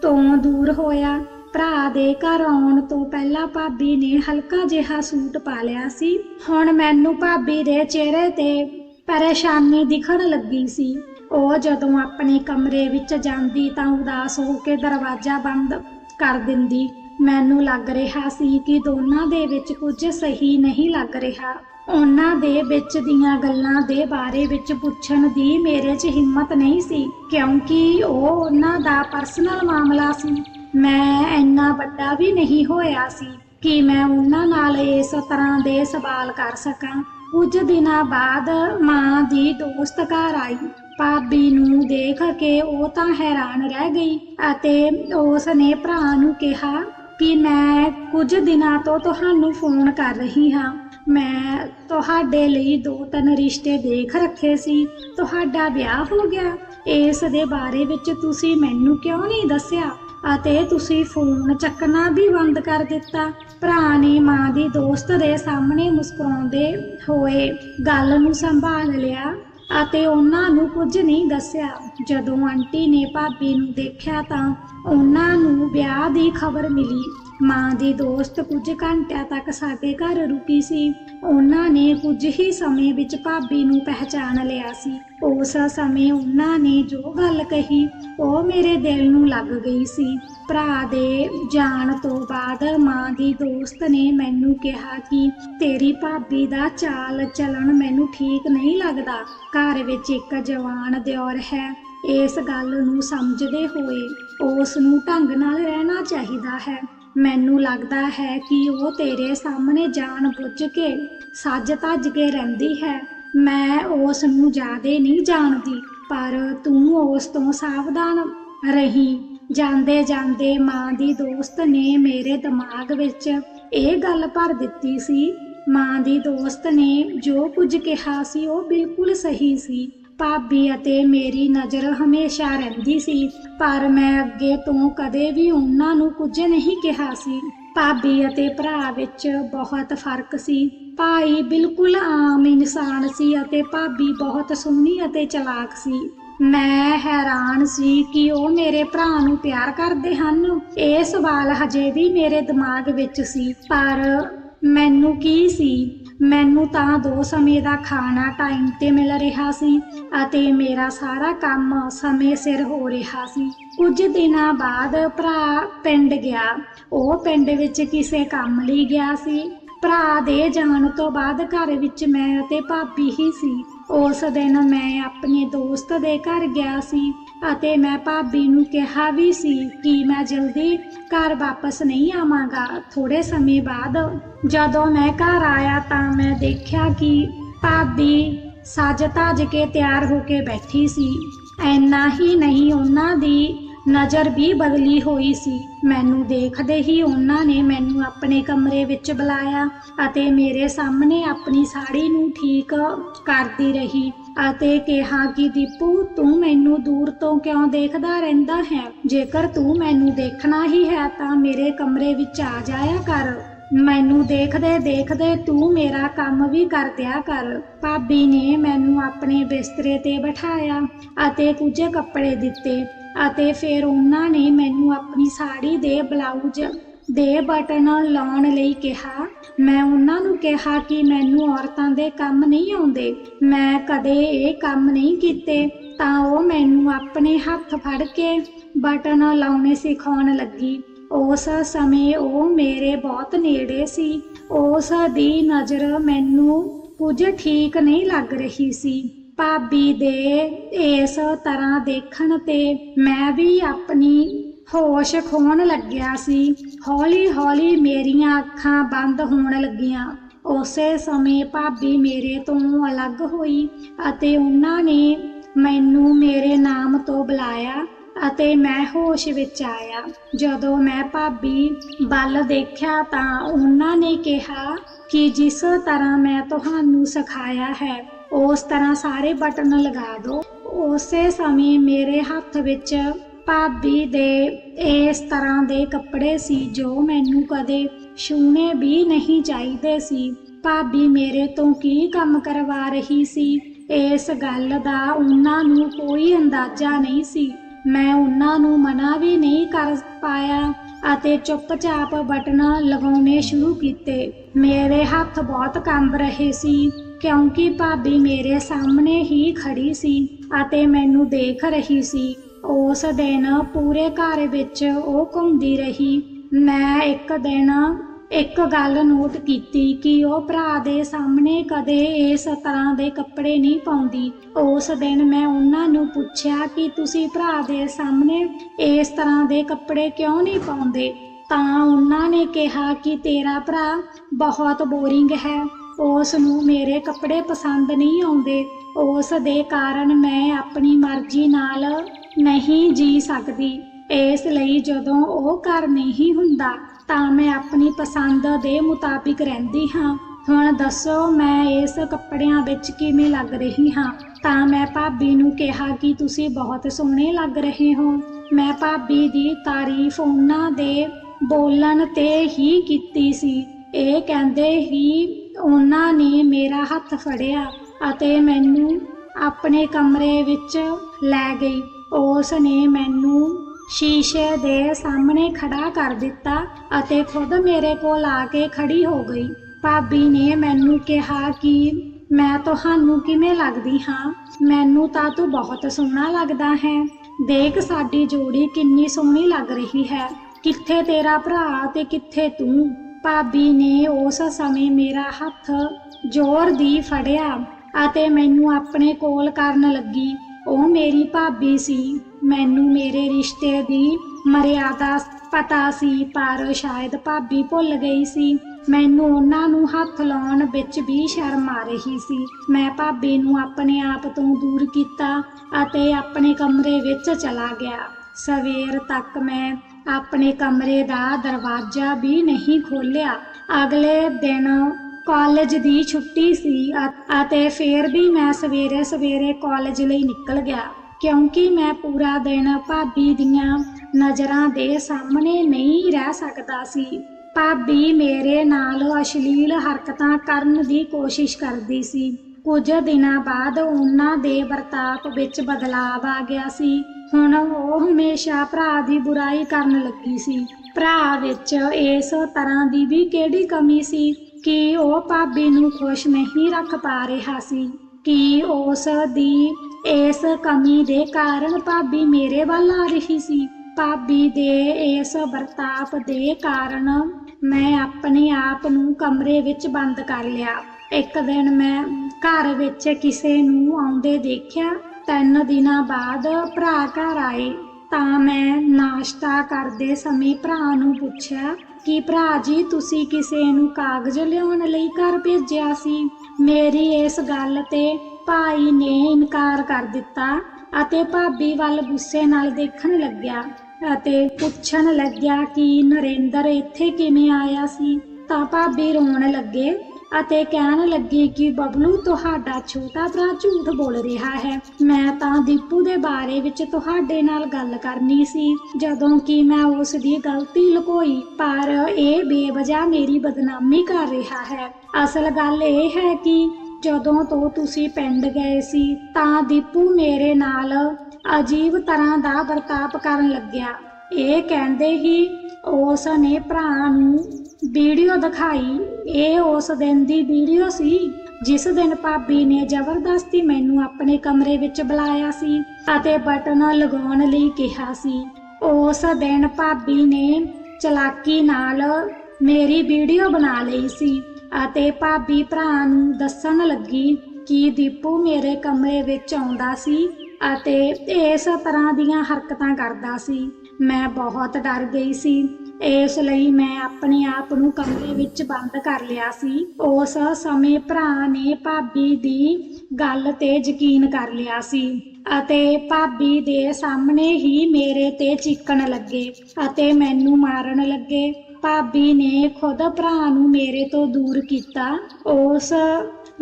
ਤੋਂ ਦੂਰ ਹੋਇਆ ਭਰਾ ਦੇ ਘਰ ਆਉਣ ਤੋਂ ਪਹਿਲਾਂ ਭਾਬੀ ਨੇ ਹਲਕਾ ਜਿਹਾ ਸੂਟ ਪਾ ਲਿਆ ਸੀ। ਹੁਣ ਮੈਨੂੰ ਭਾਬੀ ਦੇ ਚਿਹਰੇ ਤੇ ਪਰੇਸ਼ਾਨੀ ਦਿਖਣ ਲੱਗੀ ਸੀ। ਉਹ ਜਦੋਂ ਆਪਣੇ ਕਮਰੇ ਵਿੱਚ ਜਾਂਦੀ ਤਾਂ ਉਦਾਸ ਹੋ ਕੇ ਦਰਵਾਜ਼ਾ ਬੰਦ ਕਰ ਦਿੰਦੀ। ਮੈਨੂੰ ਲੱਗ ਰਿਹਾ ਸੀ ਕਿ ਦੋਨਾਂ ਦੇ ਵਿੱਚ ਕੁਝ ਸਹੀ ਨਹੀਂ ਲੱਗ ਰਿਹਾ। ਉਹਨਾਂ ਦੇ ਵਿੱਚ ਦੀਆਂ ਗੱਲਾਂ ਦੇ ਬਾਰੇ ਵਿੱਚ ਪੁੱਛਣ ਦੀ ਮੇਰੇ 'ਚ ਹਿੰਮਤ ਨਹੀਂ ਸੀ, ਕਿਉਂਕਿ ਉਹ ਉਹਨਾਂ ਦਾ ਪਰਸਨਲ ਮਾਮਲਾ ਸੀ। ਮੈਂ ਇੰਨਾ ਵੱਡਾ ਵੀ ਨਹੀਂ ਹੋਇਆ ਸੀ ਕਿ ਮੈਂ ਉਹਨਾਂ ਨਾਲ ਇਸ ਤਰ੍ਹਾਂ ਦੇ ਸਵਾਲ ਕਰ ਸਕਾਂ। ਕੁਝ ਦਿਨਾਂ ਬਾਅਦ ਮਾਂ ਦੀ ਦੋਸਤ ਘਰ ਆਈ। ਭਾਬੀ ਨੂੰ ਦੇਖ ਕੇ ਉਹ ਤਾਂ ਹੈਰਾਨ ਰਹਿ ਗਈ ਅਤੇ ਉਸ ਨੇ ਭਰਾ ਨੂੰ ਕਿਹਾ ਕਿ ਮੈਂ ਕੁਝ ਦਿਨਾਂ ਤੋਂ ਤੁਹਾਨੂੰ ਫੋਨ ਕਰ ਰਹੀ ਹਾਂ। ਮੈਂ ਤੁਹਾਡੇ ਲਈ ਦੋ ਤਿੰਨ ਰਿਸ਼ਤੇ ਦੇਖ ਰੱਖੇ ਸੀ। ਤੁਹਾਡਾ ਵਿਆਹ ਹੋ ਗਿਆ। ਇਸ ਦੇ ਬਾਰੇ ਵਿੱਚ ਤੁਸੀਂ ਮੈਨੂੰ ਕਿਉਂ ਨਹੀਂ ਦੱਸਿਆ? ਅਤੇ ਤੁਸੀਂ ਫੋਨ ਚੱਕਣਾ ਵੀ ਬੰਦ ਕਰ ਦਿੱਤਾ। ਭਰਾ ਨੇ ਮਾਂ ਦੀ ਦੋਸਤ ਦੇ ਸਾਹਮਣੇ ਮੁਸਕਰਾਉਂਦੇ ਹੋਏ ਗੱਲ ਨੂੰ ਸੰਭਾਲ ਲਿਆ ਅਤੇ ਉਹਨਾਂ ਨੂੰ ਕੁਝ ਨਹੀਂ ਦੱਸਿਆ। ਜਦੋਂ ਆਂਟੀ ਨੇ ਭਾਬੀ ਨੂੰ ਦੇਖਿਆ ਤਾਂ ਉਹਨਾਂ ਨੂੰ ਵਿਆਹ ਦੀ ਖਬਰ ਮਿਲੀ। ਮਾਂ ਦੀ ਦੋਸਤ ਕੁਝ ਘੰਟਿਆਂ ਤੱਕ ਸਾਡੇ ਘਰ ਰੁਕੀ ਸੀ। ਉਹਨਾਂ ਨੇ ਕੁਝ ਹੀ ਸਮੇਂ ਵਿੱਚ ਭਾਬੀ ਨੂੰ ਪਹਿਚਾਨ ਲਿਆ ਸੀ। ਉਸ ਸਮੇਂ ਉਹਨਾਂ ਨੇ ਜੋ ਗੱਲ ਕਹੀ, ਉਹ ਮੇਰੇ ਦਿਲ ਨੂੰ ਲੱਗ ਗਈ ਸੀ। ਭਰਾ ਦੇ ਜਾਣ ਤੋਂ ਬਾਅਦ ਮਾਂ ਦੀ ਦੋਸਤ ਨੇ ਮੈਨੂੰ ਕਿਹਾ ਕਿ ਤੇਰੀ ਭਾਬੀ ਦਾ ਚਾਲ ਚੱਲਣ ਮੈਨੂੰ ਠੀਕ ਨਹੀਂ ਲੱਗਦਾ। ਘਰ ਵਿੱਚ ਇੱਕ ਜਵਾਨ ਦਿਓਰ ਹੈ। ਇਸ ਗੱਲ ਨੂੰ ਸਮਝਦੇ ਹੋਏ ਉਸ ਨੂੰ ਢੰਗ ਨਾਲ ਰਹਿਣਾ ਚਾਹੀਦਾ ਹੈ। ਮੈਨੂੰ ਲੱਗਦਾ ਹੈ ਕਿ ਉਹ ਤੇਰੇ ਸਾਹਮਣੇ ਜਾਣ ਬੁੱਝ ਕੇ ਸੱਜ ਧੱਜ ਕੇ ਰਹਿੰਦੀ ਹੈ। ਮੈਂ ਉਸ ਨੂੰ ਜ਼ਿਆਦੇ ਨਹੀਂ ਜਾਣਦੀ, ਪਰ ਤੂੰ ਉਸ ਤੋਂ ਸਾਵਧਾਨ ਰਹੀ। ਜਾਂਦੇ ਜਾਂਦੇ ਮਾਂ ਦੀ ਦੋਸਤ ਨੇ ਮੇਰੇ ਦਿਮਾਗ ਵਿੱਚ ਇਹ ਗੱਲ ਭਰ ਦਿੱਤੀ ਸੀ। ਮਾਂ ਦੀ ਦੋਸਤ ਨੇ ਜੋ ਕੁਝ ਕਿਹਾ ਸੀ, ਉਹ ਬਿਲਕੁਲ ਸਹੀ ਸੀ। ਭਾਬੀ ਅਤੇ ਮੇਰੀ ਨਜ਼ਰ ਹਮੇਸ਼ਾ ਰਹਿੰਦੀ ਸੀ, ਪਰ ਮੈਂ ਅੱਗੇ ਤੋਂ ਕਦੇ ਵੀ ਉਹਨਾਂ ਨੂੰ ਕੁਝ ਨਹੀਂ ਕਿਹਾ ਸੀ। ਭਾਬੀ ਅਤੇ ਭਰਾ ਵਿੱਚ ਬਹੁਤ ਫ਼ਰਕ ਸੀ। ਭਾਈ ਬਿਲਕੁਲ ਆਮ ਇਨਸਾਨ ਸੀ ਅਤੇ ਭਾਬੀ ਬਹੁਤ ਸੋਹਣੀ ਅਤੇ ਚਲਾਕ ਸੀ। ਮੈਂ ਹੈਰਾਨ ਸੀ ਕਿ ਉਹ ਮੇਰੇ ਭਰਾ ਨੂੰ ਪਿਆਰ ਕਰਦੇ ਹਨ। ਇਹ ਸਵਾਲ ਹਜੇ ਵੀ ਮੇਰੇ ਦਿਮਾਗ ਵਿੱਚ ਸੀ, ਪਰ ਮੈਨੂੰ ਕੀ ਸੀ? ਮੈਨੂੰ ਤਾਂ ਦੋ ਸਮੇਂ ਦਾ ਖਾਣਾ ਟਾਈਮ ਤੇ ਮਿਲ ਰਿਹਾ ਸੀ ਅਤੇ ਮੇਰਾ ਸਾਰਾ ਕੰਮ ਸਮੇਂ ਸਿਰ ਹੋ ਰਿਹਾ ਸੀ। ਕੁਝ ਦਿਨਾਂ ਬਾਅਦ ਭਰਾ ਪਿੰਡ ਗਿਆ। ਉਹ ਪਿੰਡ ਵਿੱਚ ਕਿਸੇ ਕੰਮ ਲਈ ਗਿਆ ਸੀ। ਭਰਾ ਦੇ ਜਾਣ ਤੋਂ ਬਾਅਦ ਘਰ ਵਿੱਚ ਮੈਂ ਅਤੇ ਭਾਬੀ ਹੀ ਸੀ। ਉਸ ਦਿਨ ਮੈਂ ਆਪਣੇ ਦੋਸਤ ਦੇ ਘਰ ਗਿਆ ਸੀ। ਅਤੇ ਮੈਂ ਭਾਬੀ ਨੂੰ ਕਿਹਾ ਵੀ ਸੀ ਕਿ ਮੈਂ ਜਲਦੀ ਘਰ ਵਾਪਸ ਨਹੀਂ ਆਵਾਂਗਾ। ਥੋੜੇ ਸਮੇਂ ਬਾਅਦ ਜਦੋਂ ਮੈਂ ਘਰ ਆਇਆ ਤਾਂ ਮੈਂ ਦੇਖਿਆ ਕਿ ਭਾਬੀ ਸੱਜ ਧੱਜ ਕੇ ਤਿਆਰ ਹੋ ਕੇ ਬੈਠੀ ਸੀ। ਐਨਾ ਹੀ ਨਹੀਂ, ਉਹਨਾਂ ਦੀ ਨਜ਼ਰ ਵੀ ਬਦਲੀ ਹੋਈ ਸੀ। ਮੈਨੂੰ ਦੇਖਦੇ ਹੀ ਉਹਨਾਂ ਨੇ ਮੈਨੂੰ ਆਪਣੇ ਕਮਰੇ ਵਿੱਚ ਬੁਲਾਇਆ ਅਤੇ ਮੇਰੇ ਸਾਹਮਣੇ ਆਪਣੀ ਸਾੜੀ ਨੂੰ ਠੀਕ ਕਰਦੀ ਰਹੀ ਅਤੇ ਕਿਹਾ ਕਿ, ਦੀਪੂ, ਤੂੰ ਮੈਨੂੰ ਦੂਰ ਤੋਂ ਕਿਉਂ ਦੇਖਦਾ ਰਹਿੰਦਾ ਹੈ? ਜੇਕਰ ਤੂੰ ਮੈਨੂੰ ਦੇਖਣਾ ਹੀ ਹੈ ਤਾਂ ਮੇਰੇ ਕਮਰੇ ਵਿੱਚ ਆ ਜਾਇਆ ਕਰ। ਮੈਨੂੰ ਦੇਖਦੇ ਦੇਖਦੇ ਤੂੰ ਮੇਰਾ ਕੰਮ ਵੀ ਕਰ ਦਿਆ ਕਰ। ਭਾਬੀ ਨੇ ਮੈਨੂੰ ਆਪਣੇ ਬਿਸਤਰੇ ਤੇ ਬਿਠਾਇਆ ਅਤੇ ਕੁਝ ਕੱਪੜੇ ਦਿੱਤੇ। ਅਤੇ ਫਿਰ ਉਹਨਾਂ ਨੇ ਮੈਨੂੰ ਆਪਣੀ ਸਾੜੀ ਦੇ ਬਲਾਊਜ਼ ਦੇ ਬਟਨ ਲਾਉਣ ਲਈ ਕਿਹਾ। ਮੈਂ ਉਹਨਾਂ ਨੂੰ ਕਿਹਾ ਕਿ ਮੈਨੂੰ ਔਰਤਾਂ ਦੇ ਕੰਮ ਨਹੀਂ ਆਉਂਦੇ। ਮੈਂ ਕਦੇ ਇਹ ਕੰਮ ਨਹੀਂ ਕੀਤੇ, ਤਾਂ ਉਹ ਮੈਨੂੰ ਆਪਣੇ ਹੱਥ ਫੜ ਕੇ ਬਟਨ ਲਾਉਣੇ ਸਿਖਾਉਣ ਲੱਗੀ। ਉਸ ਸਮੇਂ ਉਹ ਮੇਰੇ ਬਹੁਤ ਨੇੜੇ ਸੀ। ਉਸ ਦੀ ਨਜ਼ਰ ਮੈਨੂੰ ਕੁਝ ਠੀਕ ਨਹੀਂ ਲੱਗ ਰਹੀ ਸੀ। ਭਾਬੀ ਦੇ ਇਸ ਤਰ੍ਹਾਂ ਦੇਖਣ ਤੇ ਮੈਂ ਵੀ ਆਪਣੀ ਹੋਸ਼ ਖੋਣ ਲੱਗਿਆ ਸੀ। ਹੌਲੀ-ਹੌਲੀ ਮੇਰੀਆਂ ਅੱਖਾਂ ਬੰਦ ਹੋਣ ਲੱਗੀਆਂ। ਉਸੇ ਸਮੇਂ ਭਾਬੀ ਮੇਰੇ ਤੋਂ ਅਲੱਗ ਹੋਈ ਅਤੇ ਉਹਨਾਂ ਨੇ ਮੈਨੂੰ ਮੇਰੇ ਨਾਮ ਤੋਂ ਬੁਲਾਇਆ ਅਤੇ ਮੈਂ ਹੋਸ਼ ਵਿੱਚ ਆਇਆ। ਜਦੋਂ ਮੈਂ ਭਾਬੀ ਵੱਲ ਦੇਖਿਆ ਤਾਂ ਉਹਨਾਂ ਨੇ ਕਿਹਾ ਕਿ ਜਿਸ ਤਰ੍ਹਾਂ ਮੈਂ ਤੁਹਾਨੂੰ ਸਿਖਾਇਆ ਹੈ ਉਸ ਤਰ੍ਹਾਂ ਸਾਰੇ ਬਟਨ ਲਗਾ ਦਿਓ ਉਸੇ ਸਮੇਂ ਮੇਰੇ ਹੱਥ ਵਿੱਚ ਭਾਬੀ ਦੇ ਇਸ ਤਰ੍ਹਾਂ ਦੇ ਕੱਪੜੇ ਸੀ ਜੋ ਮੈਨੂੰ ਕਦੇ ਛੂਣੇ ਵੀ ਨਹੀਂ ਚਾਹੀਦੇ ਸੀ। ਭਾਬੀ ਮੇਰੇ ਤੋਂ ਕੀ ਕੰਮ ਕਰਵਾ ਰਹੀ ਸੀ? ਇਸ ਗੱਲ ਦਾ ਉਹਨਾਂ ਨੂੰ ਕੋਈ ਅੰਦਾਜ਼ਾ ਨਹੀਂ ਸੀ। ਮੈਂ ਉਹਨਾਂ ਨੂੰ ਮਨਾ ਵੀ ਨਹੀਂ ਕਰ ਪਾਇਆ ਅਤੇ ਚੁੱਪਚਾਪ ਬਟਨ ਲਗਾਉਣੇ ਸ਼ੁਰੂ ਕੀਤੇ। ਮੇਰੇ ਹੱਥ ਬਹੁਤ ਕੰਬ ਰਹੇ ਸੀ। ਕਿਉਂਕਿ ਭਾਬੀ ਮੇਰੇ ਸਾਹਮਣੇ ਹੀ ਖੜੀ ਸੀ ਅਤੇ ਮੈਨੂੰ ਦੇਖ ਰਹੀ ਸੀ। ਉਸ ਦਿਨ ਪੂਰੇ ਘਰ ਵਿੱਚ ਉਹ ਘੁੰਮਦੀ ਰਹੀ। ਮੈਂ ਇੱਕ ਦਿਨ ਇੱਕ ਗੱਲ ਨੋਟ ਕੀਤੀ ਕਿ ਉਹ ਭਰਾ ਦੇ ਸਾਹਮਣੇ ਕਦੇ ਇਸ ਤਰ੍ਹਾਂ ਦੇ ਕੱਪੜੇ ਨਹੀਂ ਪਾਉਂਦੀ। ਉਸ ਦਿਨ ਮੈਂ ਉਹਨਾਂ ਨੂੰ ਪੁੱਛਿਆ ਕਿ ਤੁਸੀਂ ਭਰਾ ਦੇ ਸਾਹਮਣੇ ਇਸ ਤਰ੍ਹਾਂ ਦੇ ਕੱਪੜੇ ਕਿਉਂ ਨਹੀਂ ਪਾਉਂਦੇ? ਤਾਂ ਉਹਨਾਂ ਨੇ ਕਿਹਾ ਕਿ ਤੇਰਾ ਭਰਾ ਬਹੁਤ ਬੋਰਿੰਗ ਹੈ। ਉਸ ਨੂੰ ਮੇਰੇ ਕੱਪੜੇ ਪਸੰਦ ਨਹੀਂ ਆਉਂਦੇ। ਉਸ ਦੇ ਕਾਰਨ ਮੈਂ ਆਪਣੀ ਮਰਜ਼ੀ ਨਾਲ ਨਹੀਂ ਜੀ ਸਕਦੀ। ਇਸ ਲਈ ਜਦੋਂ ਉਹ ਘਰ ਨਹੀਂ ਹੁੰਦਾ, ਤਾਂ ਮੈਂ ਆਪਣੀ ਪਸੰਦ ਦੇ ਮੁਤਾਬਿਕ ਰਹਿੰਦੀ ਹਾਂ। ਹੁਣ ਦੱਸੋ ਮੈਂ ਇਸ ਕੱਪੜਿਆਂ ਵਿੱਚ ਕਿਵੇਂ ਲੱਗ ਰਹੀ ਹਾਂ? ਤਾਂ ਮੈਂ ਭਾਬੀ ਨੂੰ ਕਿਹਾ ਕਿ ਤੁਸੀਂ ਬਹੁਤ ਸੋਹਣੇ ਲੱਗ ਰਹੇ ਹੋ। ਮੈਂ ਭਾਬੀ ਦੀ ਤਾਰੀਫ ਉਹਨਾਂ ਦੇ ਬੋਲਣ ਤੇ ਹੀ ਕੀਤੀ ਸੀ। ਇਹ ਕਹਿੰਦੇ ਹੀ ਉਹਨਾਂ ਨੇ ਮੇਰਾ ਹੱਥ ਫੜਿਆ ਅਤੇ ਮੈਨੂੰ ਆਪਣੇ ਕਮਰੇ ਵਿੱਚ ਲੈ ਗਈ। ਉਸ ਨੇ ਮੈਨੂੰ ਸ਼ੀਸ਼ੇ ਦੇ ਸਾਹਮਣੇ ਖੜਾ ਕਰ ਦਿੱਤਾ ਅਤੇ ਖੁਦ ਮੇਰੇ ਕੋਲ ਆ ਕੇ ਖੜੀ ਹੋ ਗਈ। ਭਾਬੀ ਨੇ ਮੈਨੂੰ ਕਿਹਾ ਕਿ ਮੈਂ ਤੁਹਾਨੂੰ ਕਿਵੇਂ ਲੱਗਦੀ ਹਾਂ? ਮੈਨੂੰ ਤਾਂ ਤੂੰ ਬਹੁਤ ਸੋਹਣਾ ਲੱਗਦਾ ਹੈ। ਦੇਖ ਸਾਡੀ ਜੋੜੀ ਕਿੰਨੀ ਸੋਹਣੀ ਲੱਗ ਰਹੀ ਹੈ। ਕਿੱਥੇ ਤੇਰਾ ਭਰਾ ਤੇ ਕਿੱਥੇ ਤੂੰ? ਭਾਬੀ ਨੇ ਉਸ ਸਮੇਂ ਮੇਰਾ ਹੱਥ ਜ਼ੋਰ ਦੀ ਫੜਿਆ ਅਤੇ ਮੈਨੂੰ ਆਪਣੇ ਕੋਲ ਕਰਨ ਲੱਗੀ। ਉਹ ਮੇਰੀ ਭਾਬੀ ਸੀ। ਮੈਨੂੰ ਮੇਰੇ ਰਿਸ਼ਤੇ ਦੀ ਮਰਿਆਦਾ ਪਤਾ ਸੀ, ਪਰ ਸ਼ਾਇਦ ਭਾਬੀ ਭੁੱਲ ਗਈ ਸੀ। ਮੈਨੂੰ ਉਹਨਾਂ ਨੂੰ ਹੱਥ ਲਾਉਣ ਵਿੱਚ ਵੀ ਸ਼ਰਮ ਆ ਰਹੀ ਸੀ। ਮੈਂ ਭਾਬੀ ਨੂੰ ਆਪਣੇ ਆਪ ਤੋਂ ਦੂਰ ਕੀਤਾ ਅਤੇ ਆਪਣੇ ਕਮਰੇ ਵਿੱਚ ਚਲਾ ਗਿਆ। ਸਵੇਰ ਤੱਕ ਮੈਂ ਆਪਣੇ ਕਮਰੇ ਦਾ ਦਰਵਾਜ਼ਾ ਵੀ ਨਹੀਂ ਖੋਲ੍ਹਿਆ। ਅਗਲੇ ਦਿਨ ਕਾਲਜ ਦੀ ਛੁੱਟੀ ਸੀ ਅਤੇ ਫਿਰ ਵੀ ਮੈਂ ਸਵੇਰੇ ਸਵੇਰੇ ਕਾਲਜ ਲਈ ਨਿਕਲ ਗਿਆ, ਕਿਉਂਕਿ ਮੈਂ ਪੂਰਾ ਦਿਨ ਭਾਬੀ ਦੀਆਂ ਨਜ਼ਰਾਂ ਦੇ ਸਾਹਮਣੇ ਨਹੀਂ ਰਹਿ ਸਕਦਾ ਸੀ। ਭਾਬੀ ਮੇਰੇ ਨਾਲ ਅਸ਼ਲੀਲ ਹਰਕਤਾਂ ਕਰਨ ਦੀ ਕੋਸ਼ਿਸ਼ ਕਰਦੀ ਸੀ। ਕੁਝ ਦਿਨਾਂ ਬਾਅਦ ਉਹਨਾਂ ਦੇ ਵਰਤਾਪ ਵਿੱਚ ਬਦਲਾਅ ਆ ਗਿਆ ਸੀ। ਹੁਣ ਉਹ ਹਮੇਸ਼ਾ ਭਰਾ ਦੀ ਬੁਰਾਈ ਕਰਨ ਲੱਗੀ ਸੀ। ਭਰਾ ਵਿੱਚ ਇਸ ਤਰ੍ਹਾਂ ਦੀ ਵੀ ਕਿਹੜੀ ਕਮੀ ਸੀ ਕਿ ਉਹ ਭਾਬੀ ਨੂੰ ਖੁਸ਼ ਨਹੀਂ ਰੱਖ ਪਾ ਰਿਹਾ ਸੀ? ਕਿ ਉਸ ਦੀ ਇਸ ਕਮੀ ਦੇ ਕਾਰਨ ਭਾਬੀ ਮੇਰੇ ਵੱਲ ਆ ਰਹੀ ਸੀ? ਭਾਬੀ ਦੇ ਇਸ ਵਰਤਾਪ ਦੇ ਕਾਰਨ ਮੈਂ ਆਪਣੇ ਆਪ ਨੂੰ ਕਮਰੇ ਵਿੱਚ ਬੰਦ ਕਰ ਲਿਆ। ਇੱਕ ਦਿਨ ਮੈਂ ਘਰ ਵਿੱਚ ਕਿਸੇ ਨੂੰ ਆਉਂਦੇ ਦੇਖਿਆ, ਤਿੰਨ ਦਿਨਾਂ ਬਾਅਦ ਭਰਾ ਘਰ ਆਏ। ਤਾਂ ਮੈਂ ਨਾਸ਼ਤਾ ਕਰਦੇ ਸਮੇਂ ਭਰਾ ਨੂੰ ਪੁੱਛਿਆ, ਕਿ ਭਰਾ ਜੀ, ਤੁਸੀਂ ਕਿਸੇ ਨੂੰ ਕਾਗਜ਼ ਲਿਆਉਣ ਲਈ ਘਰ ਭੇਜਿਆ ਸੀ? ਮੇਰੀ ਇਸ ਗੱਲ ਤੇ ਭਾਈ ਨੇ ਇਨਕਾਰ ਕਰ ਦਿੱਤਾ ਅਤੇ ਭਾਬੀ ਵੱਲ ਗੁੱਸੇ ਨਾਲ ਦੇਖਣ ਲੱਗਿਆ ਅਤੇ ਪੁੱਛਣ ਲੱਗਿਆ ਕਿ, ਨਰਿੰਦਰ, ਇੱਥੇ ਕਿਵੇਂ ਆਇਆ ਸੀ? ਤਾਂ ਭਾਬੀ ਰੋਣ ਲੱਗੇ ਅਤੇ ਕਹਿਣ ਲੱਗੀ ਕਿ ਬਬਲੂ, ਤੁਹਾਡਾ ਛੋਟਾ ਭਰਾ ਝੂਠ ਬੋਲ ਰਿਹਾ ਹੈ। ਮੈਂ ਤਾਂ ਦੀਪੂ ਦੇ ਬਾਰੇ ਵਿੱਚ ਤੁਹਾਡੇ ਨਾਲ ਗੱਲ ਕਰਨੀ ਸੀ, ਜਦੋਂ ਕਿ ਮੈਂ ਉਸ ਦੀ ਗਲਤੀ ਲੁਕੋਈ, ਪਰ ਇਹ ਬੇਵਜ੍ਹਾ ਮੇਰੀ ਬਦਨਾਮੀ ਕਰ ਰਿਹਾ ਹੈ। ਅਸਲ ਗੱਲ ਇਹ ਹੈ ਕਿ ਜਦੋਂ ਤੋਂ ਤੁਸੀਂ ਪਿੰਡ ਗਏ ਸੀ, ਤਾਂ ਦੀਪੂ ਮੇਰੇ ਨਾਲ ਅਜੀਬ ਤਰ੍ਹਾਂ ਦਾ ਵਰਤਾਪ ਕਰਨ ਲੱਗਿਆ। ਇਹ ਕਹਿੰਦੇ ਹੀ ਉਸ ਨੇ ਭਰਾ ਨੂੰ ਵੀਡੀਓ ਦਿਖਾਈ। ਇਹ ਉਸ ਦਿਨ ਦੀ ਵੀਡੀਓ ਸੀ, ਜਿਸ ਦਿਨ ਭਾਬੀ ਨੇ ਜ਼ਬਰਦਸਤੀ ਮੈਨੂੰ ਆਪਣੇ ਕਮਰੇ ਵਿੱਚ ਬੁਲਾਇਆ ਸੀ ਅਤੇ ਬਟਨ ਲਗਾਉਣ ਲਈ ਕਿਹਾ ਸੀ। ਉਸ ਦਿਨ ਭਾਬੀ ਨੇ ਚਲਾਕੀ ਨਾਲ ਮੇਰੀ ਵੀਡੀਓ ਬਣਾ ਲਈ ਸੀ ਅਤੇ ਭਾਬੀ ਭਰਾ ਨੂੰ ਦੱਸਣ ਲੱਗੀ ਕਿ ਦੀਪੂ ਮੇਰੇ ਕਮਰੇ ਵਿੱਚ ਆਉਂਦਾ ਸੀ ਅਤੇ ਇਸ ਤਰ੍ਹਾਂ ਦੀਆਂ ਹਰਕਤਾਂ ਕਰਦਾ ਸੀ। ਮੈਂ ਬਹੁਤ ਡਰ ਗਈ ਸੀ। ਇਸ ਲਈ ਮੈਂ ਆਪਣੇ ਆਪ ਨੂੰ ਕਮਰੇ ਵਿੱਚ ਬੰਦ ਕਰ ਲਿਆ ਸੀ। ਉਸ ਸਮੇਂ ਭਰਾ ਨੇ ਭਾਬੀ ਦੀ ਗੱਲ ਤੇ ਯਕੀਨ ਕਰ ਲਿਆ ਸੀ ਅਤੇ ਭਾਬੀ ਦੇ ਸਾਹਮਣੇ ਹੀ ਮੇਰੇ ਤੇ ਚੀਕਣ ਲੱਗੇ ਅਤੇ ਮੈਨੂੰ ਮਾਰਨ ਲੱਗੇ। ਭਾਬੀ ਨੇ ਖੁਦ ਭਰਾ ਨੂੰ ਮੇਰੇ ਤੋਂ ਦੂਰ ਕੀਤਾ। ਉਸ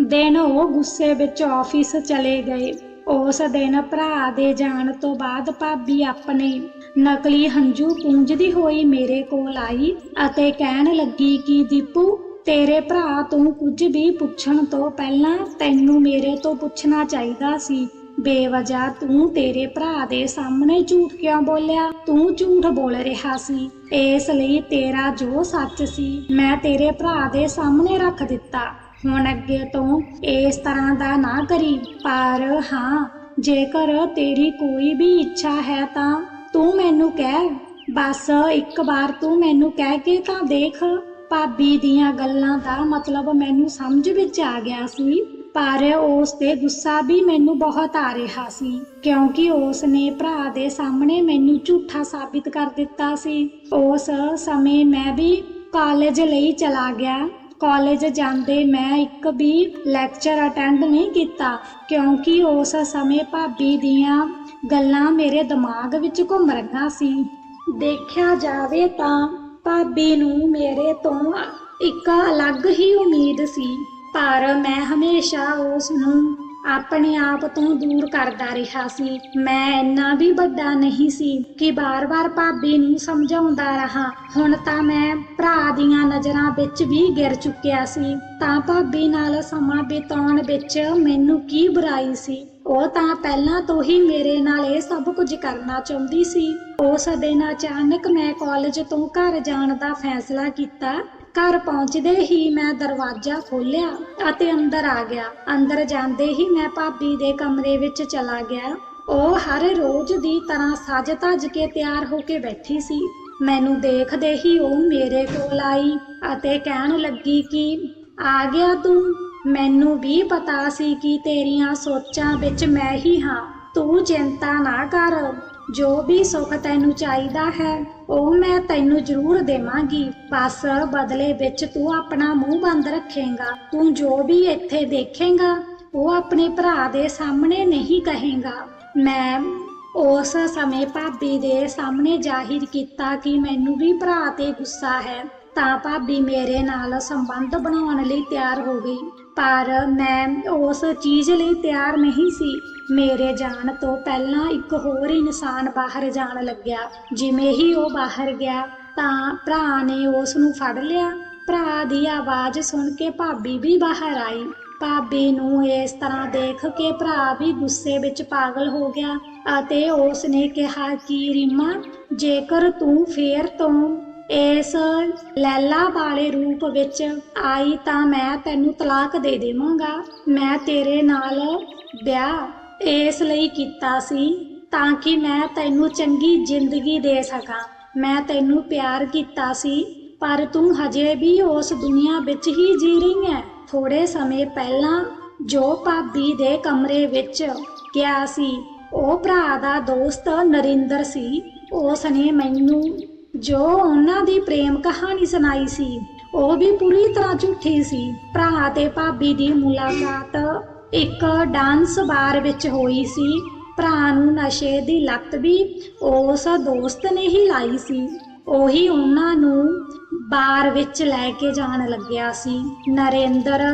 ਦਿਨ ਉਹ ਗੁੱਸੇ ਵਿੱਚ ਆਫਿਸ ਚਲੇ ਗਏ। ਉਸ ਦਿਨ ਭਰਾ ਦੇ ਜਾਣ ਤੋਂ ਬਾਅਦ ਭਾਬੀ ਆਪਣੇ ਨਕਲੀ ਹੰਝੂ ਪੂੰਝਦੀ ਹੋਈ ਮੇਰੇ ਕੋਲ ਆਈ ਅਤੇ ਕਹਿਣ ਲੱਗੀ ਕਿ, ਦੀਪੂ, ਤੇਰੇ ਭਰਾ ਤੋਂ ਕੁਝ ਵੀ ਪੁੱਛਣ ਤੋਂ ਪਹਿਲਾਂ ਤੈਨੂੰ ਮੇਰੇ ਤੋਂ ਪੁੱਛਣਾ ਚਾਹੀਦਾ ਸੀ। ਬੇਵਜਾ ਤੂੰ ਤੇਰੇ ਭਰਾ ਦੇ ਸਾਹਮਣੇ ਝੂਠ ਕਿਉਂ ਬੋਲਿਆ? ਤੂੰ ਝੂਠ ਬੋਲ ਰਿਹਾ ਸੀ। ਇਸ ਲਈ ਤੇਰਾ ਜੋ ਸੱਚ ਸੀ, ਮੈਂ ਤੇਰੇ ਭਰਾ ਦੇ ਸਾਹਮਣੇ ਰੱਖ ਦਿੱਤਾ। ਹੁਣ ਅੱਗੇ ਤੋਂ ਇਸ ਤਰ੍ਹਾਂ ਦਾ ਨਾ ਕਰੀ। ਪਰ ਹਾਂ, ਜੇਕਰ ਤੇਰੀ ਕੋਈ ਵੀ ਇੱਛਾ ਹੈ ਤਾਂ ਤੂੰ ਮੈਨੂੰ ਕਹਿ। ਬਸ ਇੱਕ ਵਾਰ ਤੂੰ ਮੈਨੂੰ ਕਹਿ ਕੇ ਤਾਂ ਦੇਖ। ਭਾਬੀ ਦੀਆਂ ਗੱਲਾਂ ਦਾ ਮਤਲਬ ਮੈਨੂੰ ਸਮਝ ਵਿੱਚ ਆ ਗਿਆ ਸੀ, ਪਰ ਉਸ ਤੇ ਗੁੱਸਾ ਵੀ ਮੈਨੂੰ ਬਹੁਤ ਆ ਰਿਹਾ ਸੀ, ਕਿਉਂਕਿ ਉਸ ਨੇ ਭਰਾ ਦੇ ਸਾਹਮਣੇ ਮੈਨੂੰ ਝੂਠਾ ਸਾਬਿਤ ਕਰ ਦਿੱਤਾ ਸੀ। ਉਸ ਸਮੇਂ ਮੈਂ ਵੀ ਕਾਲਜ ਲਈ ਚਲਾ ਗਿਆ। ਕਾਲਜ ਜਾਂਦੇ ਮੈਂ ਇੱਕ ਵੀ ਲੈਕਚਰ ਅਟੈਂਡ ਨਹੀਂ ਕੀਤਾ, ਕਿਉਂਕਿ ਉਸ ਸਮੇਂ ਭਾਬੀ ਦੀਆਂ ਗੱਲਾਂ ਮੇਰੇ ਦਿਮਾਗ ਵਿੱਚ ਘੁੰਮ ਰਹੀਆਂ ਸੀ। ਦੇਖਿਆ ਜਾਵੇ ਤਾਂ ਭਾਬੀ ਨੂੰ ਮੇਰੇ ਤੋਂ ਇੱਕ ਅਲੱਗ ਹੀ ਉਮੀਦ ਸੀ, ਪਰ ਮੈਂ ਹਮੇਸ਼ਾ ਉਸ ਨੂੰ ਆਪਣੇ ਆਪ ਤੋਂ ਦੂਰ ਕਰਦਾ ਰਿਹਾ ਸੀ। ਮੈਂ ਇੰਨਾ ਵੀ ਵੱਡਾ ਨਹੀਂ ਸੀ ਕਿ ਬਾਰ-ਬਾਰ ਭਾਬੀ ਨੂੰ ਸਮਝਾਉਂਦਾ ਰਹਾ। ਹੁਣ ਤਾਂ ਮੈਂ ਭਰਾ ਦੀਆਂ ਨਜ਼ਰਾਂ ਵਿੱਚ ਵੀ ਗਿਰ ਚੁੱਕਿਆ ਸੀ। ਤਾਂ ਭਾਬੀ ਨਾਲ ਸਮਾਂ ਬਿਤਾਉਣ ਵਿੱਚ ਮੈਨੂੰ ਕੀ ਬੁਰਾਈ ਸੀ? ਉਹ ਤਾਂ ਪਹਿਲਾਂ ਤੋਂ ਹੀ ਮੇਰੇ ਨਾਲ ਇਹ ਸਭ ਕੁਝ ਕਰਨਾ ਚਾਹੁੰਦੀ ਸੀ। ਉਸ ਦਿਨ ਅਚਾਨਕ ਮੈਂ ਕਾਲਜ ਤੋਂ ਘਰ ਜਾਣ ਦਾ ਫੈਸਲਾ ਕੀਤਾ। ਘਰ ਪਹੁੰਚਦੇ ਹੀ ਮੈਂ ਦਰਵਾਜ਼ਾ ਖੋਲ੍ਹਿਆ ਅਤੇ ਅੰਦਰ ਆ ਗਿਆ। ਅੰਦਰ ਜਾਂਦੇ ਹੀ ਮੈਂ ਭਾਬੀ ਦੇ ਕਮਰੇ ਵਿੱਚ ਚਲਾ ਗਿਆ। ਉਹ ਹਰ ਰੋਜ਼ ਦੀ ਤਰ੍ਹਾਂ ਸੱਜ ਧੱਜ ਕੇ ਤਿਆਰ ਹੋ ਕੇ ਬੈਠੀ ਸੀ। ਮੈਨੂੰ ਦੇਖਦੇ ਹੀ ਉਹ ਮੇਰੇ ਕੋਲ ਆਈ ਅਤੇ ਕਹਿਣ ਲੱਗੀ ਕਿ, ਆ ਗਿਆ ਤੂੰ। ਮੈਨੂੰ ਵੀ ਪਤਾ ਸੀ ਕਿ ਤੇਰੀਆਂ ਸੋਚਾਂ ਵਿੱਚ ਮੈਂ ਹੀ ਹਾਂ। ਤੂੰ ਚਿੰਤਾ ਨਾ ਕਰ। ਜੋ ਵੀ ਸੁੱਖ ਤੈਨੂੰ ਚਾਹੀਦਾ ਹੈ, ਉਹ ਮੈਂ ਤੈਨੂੰ ਜ਼ਰੂਰ ਦੇਵਾਂਗੀ। ਬਸ ਬਦਲੇ ਵਿੱਚ ਤੂੰ ਆਪਣਾ ਮੂੰਹ ਬੰਦ ਰੱਖੇਂਗਾ। ਤੂੰ ਜੋ ਵੀ ਇੱਥੇ ਦੇਖੇਂਗਾ, ਉਹ ਆਪਣੇ ਭਰਾ ਦੇ ਸਾਹਮਣੇ ਨਹੀਂ ਕਹੇਗਾ। ਮੈਂ ਉਸ ਸਮੇਂ ਭਾਬੀ ਦੇ ਸਾਹਮਣੇ ਜ਼ਾਹਿਰ ਕੀਤਾ ਕਿ ਮੈਨੂੰ ਵੀ ਭਰਾ ਤੇ ਗੁੱਸਾ ਹੈ। ਤਾਂ ਭਾਬੀ ਮੇਰੇ ਨਾਲ ਸੰਬੰਧ ਬਣਾਉਣ ਲਈ ਤਿਆਰ ਹੋ ਗਈ। ਪਰ ਮੈਂ ਉਸ ਚੀਜ਼ ਲਈ ਤਿਆਰ ਨਹੀਂ ਸੀ। ਮੇਰੇ ਜਾਣ ਤੋਂ ਪਹਿਲਾਂ ਇੱਕ ਹੋਰ ਇਨਸਾਨ ਬਾਹਰ ਜਾਣ ਲੱਗਿਆ। ਜਿਵੇਂ ਹੀ ਉਹ ਬਾਹਰ ਗਿਆ, ਤਾਂ ਭਰਾ ਨੇ ਉਸ ਨੂੰ ਫੜ ਲਿਆ। ਭਰਾ ਦੀ ਆਵਾਜ਼ ਸੁਣ ਕੇ ਭਾਬੀ ਵੀ ਬਾਹਰ ਆਈ। ਭਾਬੀ ਨੂੰ ਇਸ ਤਰ੍ਹਾਂ ਦੇਖ ਕੇ ਭਰਾ ਵੀ ਗੁੱਸੇ ਵਿੱਚ ਪਾਗਲ ਹੋ ਗਿਆ ਅਤੇ ਉਸ ਨੇ ਕਿਹਾ, ਕਿ ਰੀਮਾ, ਜੇਕਰ ਤੂੰ ਫੇਰ ਤੋਂ ਇਸ ਲੈਲਾ ਵਾਲੇ ਰੂਪ ਵਿੱਚ ਆਈ ਤਾਂ ਮੈਂ ਤੈਨੂੰ ਤਲਾਕ ਦੇ ਦੇਵਾਂਗਾ। ਮੈਂ ਤੇਰੇ ਨਾਲ ਵਿਆਹ ਇਸ ਲਈ ਕੀਤਾ ਸੀ ਤਾਂ ਕਿ ਮੈਂ ਤੈਨੂੰ ਚੰਗੀ ਜ਼ਿੰਦਗੀ ਦੇ ਸਕਾਂ। ਮੈਂ ਤੈਨੂੰ ਪਿਆਰ ਕੀਤਾ ਸੀ, ਪਰ ਤੂੰ ਹਜੇ ਵੀ ਉਸ ਦੁਨੀਆ ਵਿੱਚ ਹੀ ਜੀ ਰਹੀ ਹੈ ਥੋੜੇ ਸਮੇਂ ਪਹਿਲਾਂ ਜੋ ਭਾਬੀ ਦੇ ਕਮਰੇ ਵਿੱਚ ਗਿਆ ਸੀ, ਉਹ ਭਰਾ ਦਾ ਦੋਸਤ ਨਰਿੰਦਰ ਸੀ। ਉਸ ਨੇ ਮੈਨੂੰ ਜੋ ਉਹਨਾਂ ਦੀ ਪ੍ਰੇਮ ਕਹਾਣੀ ਸੁਣਾਈ ਸੀ, ਉਹ ਵੀ ਪੂਰੀ ਤਰ੍ਹਾਂ ਝੂਠੀ ਸੀ। ਭਰਾ ਤੇ ਭਾਬੀ ਦੀ ਮੁਲਾਕਾਤ ਇੱਕ ਡਾਂਸ ਬਾਰ ਵਿੱਚ ਹੋਈ ਸੀ। ਭਰਾ ਨੂੰ ਨਸ਼ੇ ਦੀ ਲੱਤ ਵੀ ਉਸ ਦੋਸਤ ਨੇ ਹੀ ਲਾਈ ਸੀ। ਉਹੀ ਉਹਨਾਂ ਨੂੰ ਬਾਰ ਵਿੱਚ ਲੈ ਕੇ ਜਾਣ ਲੱਗਿਆ ਸੀ। ਨਰਿੰਦਰ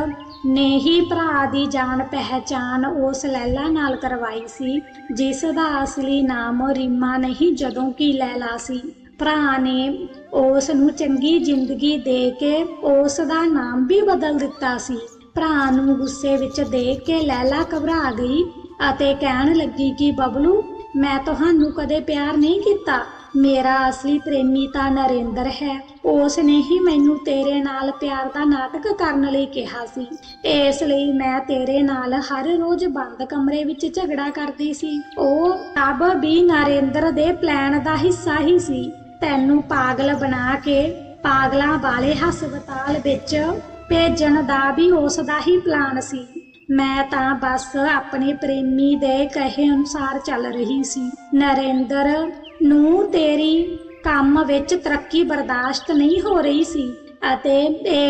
ਨੇ ਹੀ ਭਰਾ ਦੀ ਜਾਣ ਪਹਿਚਾਨ ਉਸ ਲੈਲਾ ਨਾਲ ਕਰਵਾਈ ਸੀ, ਜਿਸ ਦਾ ਅਸਲੀ ਨਾਮ ਰੀਮਾ ਨਹੀਂ, ਜਦੋਂ ਕਿ ਲੈਲਾ ਸੀ। ਭਰਾ ਨੇ ਉਸ ਨੂੰ ਚੰਗੀ ਜ਼ਿੰਦਗੀ ਦੇ ਕੇ ਉਸ ਦਾ ਨਾਮ ਵੀ ਬਦਲ ਦਿੱਤਾ ਸੀ। ਭਰਾ ਨੂੰ ਗੁੱਸੇ ਵਿੱਚ ਦੇਖ ਕੇ ਲੈਲਾ ਘਬਰਾ ਗਈ ਅਤੇ ਕਹਿਣ ਲੱਗੀ ਕਿ, ਬਬਲੂ, ਮੈਂ ਤੁਹਾਨੂੰ ਕਦੇ ਪਿਆਰ ਨਹੀਂ ਕੀਤਾ। ਮੇਰਾ ਅਸਲੀ ਪ੍ਰੇਮੀ ਤਾਂ ਨਰਿੰਦਰ ਹੈ। ਉਸ ਨੇ ਹੀ ਮੈਨੂੰ ਤੇਰੇ ਨਾਲ ਪਿਆਰ ਦਾ ਨਾਟਕ ਕਰਨ ਲਈ ਕਿਹਾ ਸੀ। ਇਸ ਲਈ ਮੈਂ ਤੇਰੇ ਨਾਲ ਹਰ ਰੋਜ਼ ਬੰਦ ਕਮਰੇ ਵਿੱਚ ਝਗੜਾ ਕਰਦੀ ਸੀ। ਉਹ ਸਭ ਵੀ ਨਰਿੰਦਰ ਦੇ ਪਲਾਨ ਦਾ ਹਿੱਸਾ ਹੀ ਸੀ। ਤੈਨੂੰ ਪਾਗਲ ਬਣਾ ਕੇ ਪਾਗਲਾਂ ਵਾਲੇ ਹਸਪਤਾਲ ਵਿੱਚ ਭੇਜਣ ਦਾ ਵੀ ਉਸ ਦਾ ਹੀ ਪਲਾਨ ਸੀ। ਮੈਂ ਤਾਂ ਬਸ ਆਪਣੇ ਪ੍ਰੇਮੀ ਦੇ ਕਹੇ ਅਨੁਸਾਰ ਚੱਲ ਰਹੀ ਸੀ। ਨਰਿੰਦਰ ਨੂੰ ਤੇਰੀ ਕੰਮ ਵਿੱਚ ਤਰੱਕੀ ਬਰਦਾਸ਼ਤ ਨਹੀਂ ਹੋ ਰਹੀ ਸੀ ਅਤੇ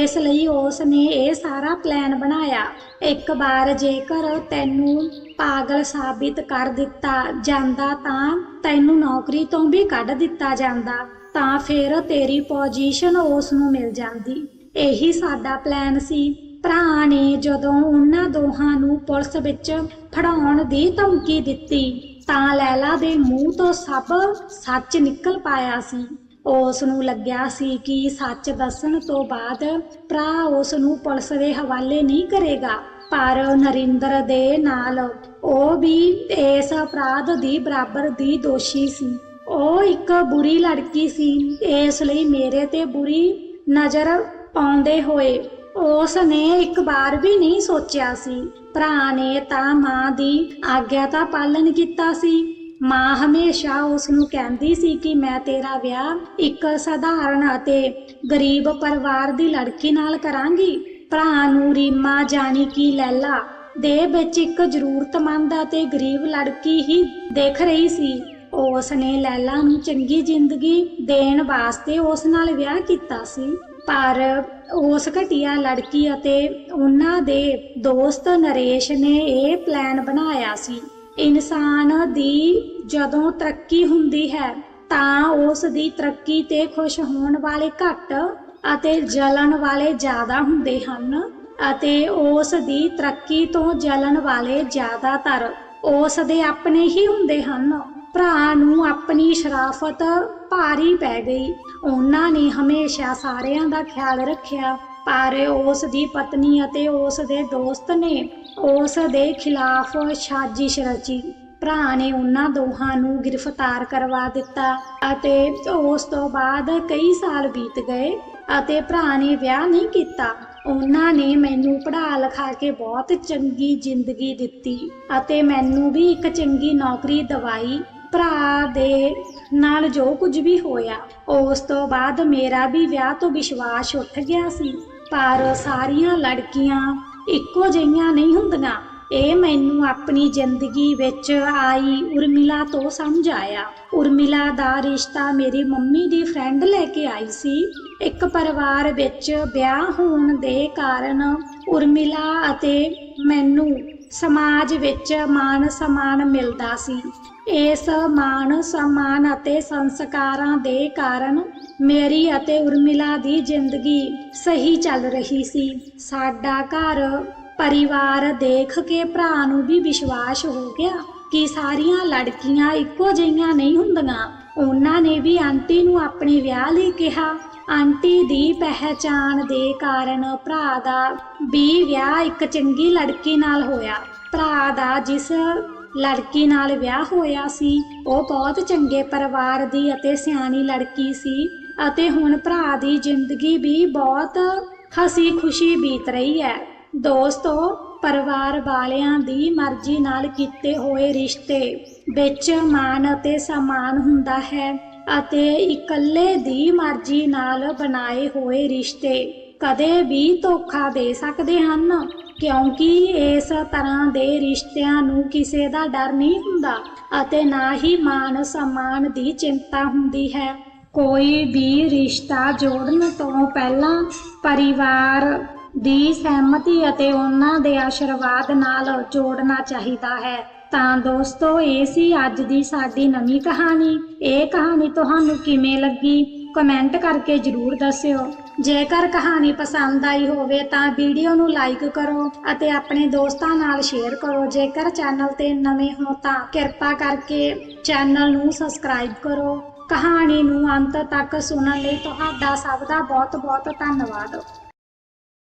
ਇਸ ਲਈ ਉਸ ਨੇ ਇਹ ਸਾਰਾ ਪਲਾਨ ਬਣਾਇਆ। ਇੱਕ ਵਾਰ ਜੇਕਰ ਤੈਨੂੰ ਪਾਗਲ ਸਾਬਿਤ ਕਰ ਦਿੱਤਾ ਜਾਂਦਾ ਤਾਂ ਤੈਨੂੰ ਨੌਕਰੀ ਤੋਂ ਵੀ ਕੱਢ ਦਿੱਤਾ ਜਾਂਦਾ, ਤਾਂ ਫਿਰ ਤੇਰੀ ਪੋਜੀਸ਼ਨ ਉਸ ਨੂੰ ਮਿਲ ਜਾਂਦੀ। ਇਹੀ ਸਾਡਾ ਪਲਾਨ ਸੀ। ਭਰਾ ਨੇ ਜਦੋਂ ਉਹਨਾਂ ਦੋਹਾਂ ਨੂੰ ਪੁਲਿਸ ਵਿੱਚ ਫੜਾਉਣ ਦੀ ਧਮਕੀ ਦਿੱਤੀ, ਤਾਂ ਲੈਲਾ ਦੇ ਮੂੰਹ ਤੋਂ ਸਭ ਸੱਚ ਨਿਕਲ ਪਾਇਆ ਸੀ। ਉਸ ਨੂੰ ਲੱਗਿਆ ਸੀ ਕਿ ਸੱਚ ਦੱਸਣ ਤੋਂ ਬਾਅਦ ਭਰਾ ਉਸ ਨੂੰ ਪੁਲਿਸ ਦੇ ਹਵਾਲੇ ਨਹੀਂ ਕਰੇਗਾ। ਪਰ ਨਰਿੰਦਰ ਦੇ ਨਾਲ ਉਹ ਵੀ ਇਸ ਅਪਰਾਧ ਦੀ ਬਰਾਬਰ ਦੀ ਦੋਸ਼ੀ ਸੀ। ਉਹ ਇੱਕ ਬੁਰੀ ਲੜਕੀ ਸੀ। ਇਸ ਲਈ ਮੇਰੇ ਤੇ ਬੁਰੀ ਨਜ਼ਰ ਆਉਂਦੇ ਹੋਏ ਉਸ ਨੇ ਇੱਕ ਵਾਰ ਵੀ ਨਹੀਂ ਸੋਚਿਆ ਸੀ। ਭਰਾ ਨੇ ਤਾਂ ਮਾਂ ਦੀ ਆਗਿਆ ਦਾ ਪਾਲਣ ਕੀਤਾ ਸੀ। ਮਾਂ ਹਮੇਸ਼ਾ ਉਸ ਨੂੰ ਕਹਿੰਦੀ ਸੀ ਕਿ ਮੈਂ ਤੇਰਾ ਵਿਆਹ ਇੱਕ ਸਧਾਰਨ ਅਤੇ ਗਰੀਬ ਪਰਿਵਾਰ ਦੀ ਲੜਕੀ ਨਾਲ ਕਰਾਂਗੀ। ਭਰਾ ਨੂੰ ਰੀਮਾ ਜਾਣੀ ਕਿ ਲੈਲਾ ਦੇ ਵਿੱਚ ਇੱਕ ਜ਼ਰੂਰਤਮੰਦ ਅਤੇ ਗਰੀਬ ਲੜਕੀ ਹੀ ਦੇਖ ਰਹੀ ਸੀ। ਉਸ ਨੇ ਲੈਲਾ ਨੂੰ ਚੰਗੀ ਜ਼ਿੰਦਗੀ ਦੇਣ ਵਾਸਤੇ ਉਸ ਨਾਲ ਵਿਆਹ ਕੀਤਾ ਸੀ। ਪਰ ਉਸ ਘਟੀਆ ਲੜਕੀ ਅਤੇ ਉਹਨਾਂ ਦੇ ਦੋਸਤ ਨਰੇਸ਼ ਨੇ ਇਹ ਪਲਾਨ ਬਣਾਇਆ ਸੀ। ਇਨਸਾਨ ਦੀ ਜਦੋਂ ਤਰੱਕੀ ਹੁੰਦੀ ਹੈ, ਤਾਂ ਉਸ ਦੀ ਤਰੱਕੀ ਤੇ ਖੁਸ਼ ਹੋਣ ਵਾਲੇ ਘੱਟ ਅਤੇ ਜਲਣ ਵਾਲੇ ਜ਼ਿਆਦਾ ਹੁੰਦੇ ਹਨ ਅਤੇ ਉਸ ਦੀ ਤਰੱਕੀ ਤੋਂ ਜਲਣ ਵਾਲੇ ਜ਼ਿਆਦਾਤਰ ਉਸ ਦੇ ਆਪਣੇ ਹੀ ਹੁੰਦੇ ਹਨ। ਭਰਾ ਨੂੰ ਆਪਣੀ ਸ਼ਰਾਫਤ ਭਾਰੀ ਪੈ ਗਈ। ਉਹਨਾਂ ਨੇ ਹਮੇਸ਼ਾ ਸਾਰਿਆਂ ਦਾ ਖਿਆਲ ਰੱਖਿਆ, ਪਰ ਉਸ ਦੀ ਪਤਨੀ ਅਤੇ ਉਸ ਦੇ ਦੋਸਤ ਨੇ ਉਸ ਦੇ ਖਿਲਾਫ ਸਾਜ਼ਿਸ਼ ਰਚੀ। ਭਰਾ ਨੇ ਉਹਨਾਂ ਦੋਹਾਂ ਨੂੰ ਗ੍ਰਿਫਤਾਰ ਕਰਵਾ ਦਿੱਤਾ ਅਤੇ ਉਸ ਤੋਂ ਬਾਅਦ ਕਈ ਸਾਲ ਬੀਤ ਗਏ ਅਤੇ ਭਰਾ ਨੇ ਵਿਆਹ ਨਹੀਂ ਕੀਤਾ। ਉਹਨਾਂ ਨੇ ਮੈਨੂੰ ਪੜ੍ਹਾ ਲਿਖਾ ਕੇ ਬਹੁਤ ਚੰਗੀ ਜ਼ਿੰਦਗੀ ਦਿੱਤੀ ਅਤੇ ਮੈਨੂੰ ਵੀ ਇੱਕ ਚੰਗੀ ਨੌਕਰੀ ਦਵਾਈ। ਭਰਾ ਦੇ ਨਾਲ ਜੋ ਕੁਝ ਵੀ ਹੋਇਆ, ਉਸ ਤੋਂ ਬਾਅਦ ਮੇਰਾ ਵੀ ਵਿਆਹ ਤੋਂ ਵਿਸ਼ਵਾਸ ਉੱਠ ਗਿਆ ਸੀ। ਪਰ ਸਾਰੀਆਂ ਲੜਕੀਆਂ ਇੱਕੋ ਜਿਹੀਆਂ ਨਹੀਂ ਹੁੰਦੀਆਂ। ਇਹ ਮੈਨੂੰ ਆਪਣੀ ਜ਼ਿੰਦਗੀ ਵਿੱਚ ਆਈ ਉਰਮਿਲਾ ਤੋਂ ਸਮਝ ਆਇਆ। ਉਰਮਿਲਾ ਦਾ ਰਿਸ਼ਤਾ ਮੇਰੀ ਮੰਮੀ ਦੀ ਫਰੈਂਡ ਲੈ ਕੇ ਆਈ ਸੀ। ਇੱਕ ਪਰਿਵਾਰ ਵਿੱਚ ਵਿਆਹ ਹੋਣ ਦੇ ਕਾਰਨ ਉਰਮਿਲਾ ਅਤੇ ਮੈਨੂੰ ਸਮਾਜ ਵਿੱਚ ਮਾਨ ਸਮਾਨ ਮਿਲਦਾ ਸੀ। ਇਸ ਮਾਨ ਸਮਾਨ ਅਤੇ ਸੰਸਕਾਰਾਂ ਦੇ ਕਾਰਨ ਮੇਰੀ ਅਤੇ ਉਰਮਿਲਾ ਦੀ ਜ਼ਿੰਦਗੀ ਸਹੀ ਚੱਲ ਰਹੀ ਸੀ। ਸਾਡਾ ਘਰ, ਪਰਿਵਾਰ ਦੇਖ ਕੇ ਭਰਾ ਨੂੰ ਵੀ ਵਿਸ਼ਵਾਸ ਹੋ ਗਿਆ ਕਿ ਸਾਰੀਆਂ ਲੜਕੀਆਂ ਇੱਕੋ ਜਿਹੀਆਂ ਨਹੀਂ ਹੁੰਦੀਆਂ। ਉਹਨਾਂ ਨੇ ਵੀ ਆਂਟੀ ਨੂੰ ਆਪਣੇ ਵਿਆਹ ਲਈ ਕਿਹਾ। ਆਂਟੀ ਦੀ ਪਹਿਚਾਣ ਦੇ ਕਾਰਨ ਭਰਾ ਦਾ ਵੀ ਵਿਆਹ ਇੱਕ ਚੰਗੀ ਲੜਕੀ ਨਾਲ ਹੋਇਆ। ਭਰਾ ਦਾ ਜਿਸ ਲੜਕੀ ਨਾਲ ਵਿਆਹ ਹੋਇਆ ਸੀ, ਉਹ ਬਹੁਤ ਚੰਗੇ ਪਰਿਵਾਰ ਦੀ ਅਤੇ ਸਿਆਣੀ ਲੜਕੀ ਸੀ। ਅਤੇ ਹੁਣ ਭਰਾ ਦੀ ਜ਼ਿੰਦਗੀ ਵੀ ਬਹੁਤ ਹਸੀ ਖੁਸ਼ੀ ਬੀਤ ਰਹੀ ਹੈ। ਦੋਸਤੋ, ਪਰਿਵਾਰ ਵਾਲਿਆਂ ਦੀ ਮਰਜ਼ੀ ਨਾਲ ਕੀਤੇ ਹੋਏ ਰਿਸ਼ਤੇ ਵਿੱਚ ਮਾਨ ਅਤੇ ਸਮਾਨ ਹੁੰਦਾ ਹੈ ਅਤੇ ਇਕੱਲੇ ਦੀ ਮਰਜ਼ੀ ਨਾਲ ਬਣਾਏ ਹੋਏ ਰਿਸ਼ਤੇ ਕਦੇ ਵੀ ਧੋਖਾ ਦੇ ਸਕਦੇ ਹਨ, ਕਿਉਂਕਿ ਇਸ ਤਰ੍ਹਾਂ ਦੇ ਰਿਸ਼ਤਿਆਂ ਨੂੰ ਕਿਸੇ ਦਾ ਡਰ ਨਹੀਂ ਹੁੰਦਾ ਅਤੇ ਨਾ ਹੀ ਮਾਨ ਸਮਾਨ ਦੀ ਚਿੰਤਾ ਹੁੰਦੀ ਹੈ। ਕੋਈ ਵੀ ਰਿਸ਼ਤਾ ਜੋੜਨ ਤੋਂ ਪਹਿਲਾਂ ਪਰਿਵਾਰ ਦੀ ਸਹਿਮਤੀ ਅਤੇ ਉਹਨਾਂ ਦੇ ਆਸ਼ੀਰਵਾਦ ਨਾਲ ਜੋੜਨਾ ਚਾਹੀਦਾ ਹੈ। ਤਾਂ ਦੋਸਤੋ, ਇਹ ਸੀ ਅੱਜ ਦੀ ਸਾਡੀ ਨਵੀਂ ਕਹਾਣੀ। ਇਹ ਕਹਾਣੀ ਤੁਹਾਨੂੰ ਕਿਵੇਂ ਲੱਗੀ? ਕਮੈਂਟ ਕਰਕੇ ਜਰੂਰ ਦੱਸਿਓ। ਜੇਕਰ ਕਹਾਣੀ ਪਸੰਦ ਆਈ ਹੋਵੇ ਤਾਂ ਵੀਡੀਓ ਨੂੰ ਲਾਈਕ ਕਰੋ ਅਤੇ ਆਪਣੇ ਦੋਸਤਾਂ ਨਾਲ ਸ਼ੇਅਰ ਕਰੋ। ਜੇਕਰ ਚੈਨਲ ਤੇ ਨਵੇਂ ਹੋ ਤਾਂ ਕਿਰਪਾ ਕਰਕੇ ਚੈਨਲ ਨੂੰ ਸਬਸਕ੍ਰਾਈਬ ਕਰੋ। ਕਹਾਣੀ ਨੂੰ ਅੰਤ ਤੱਕ ਸੁਣਨ ਲਈ ਤੁਹਾਡਾ ਸਭ ਦਾ ਬਹੁਤ ਬਹੁਤ ਧੰਨਵਾਦ।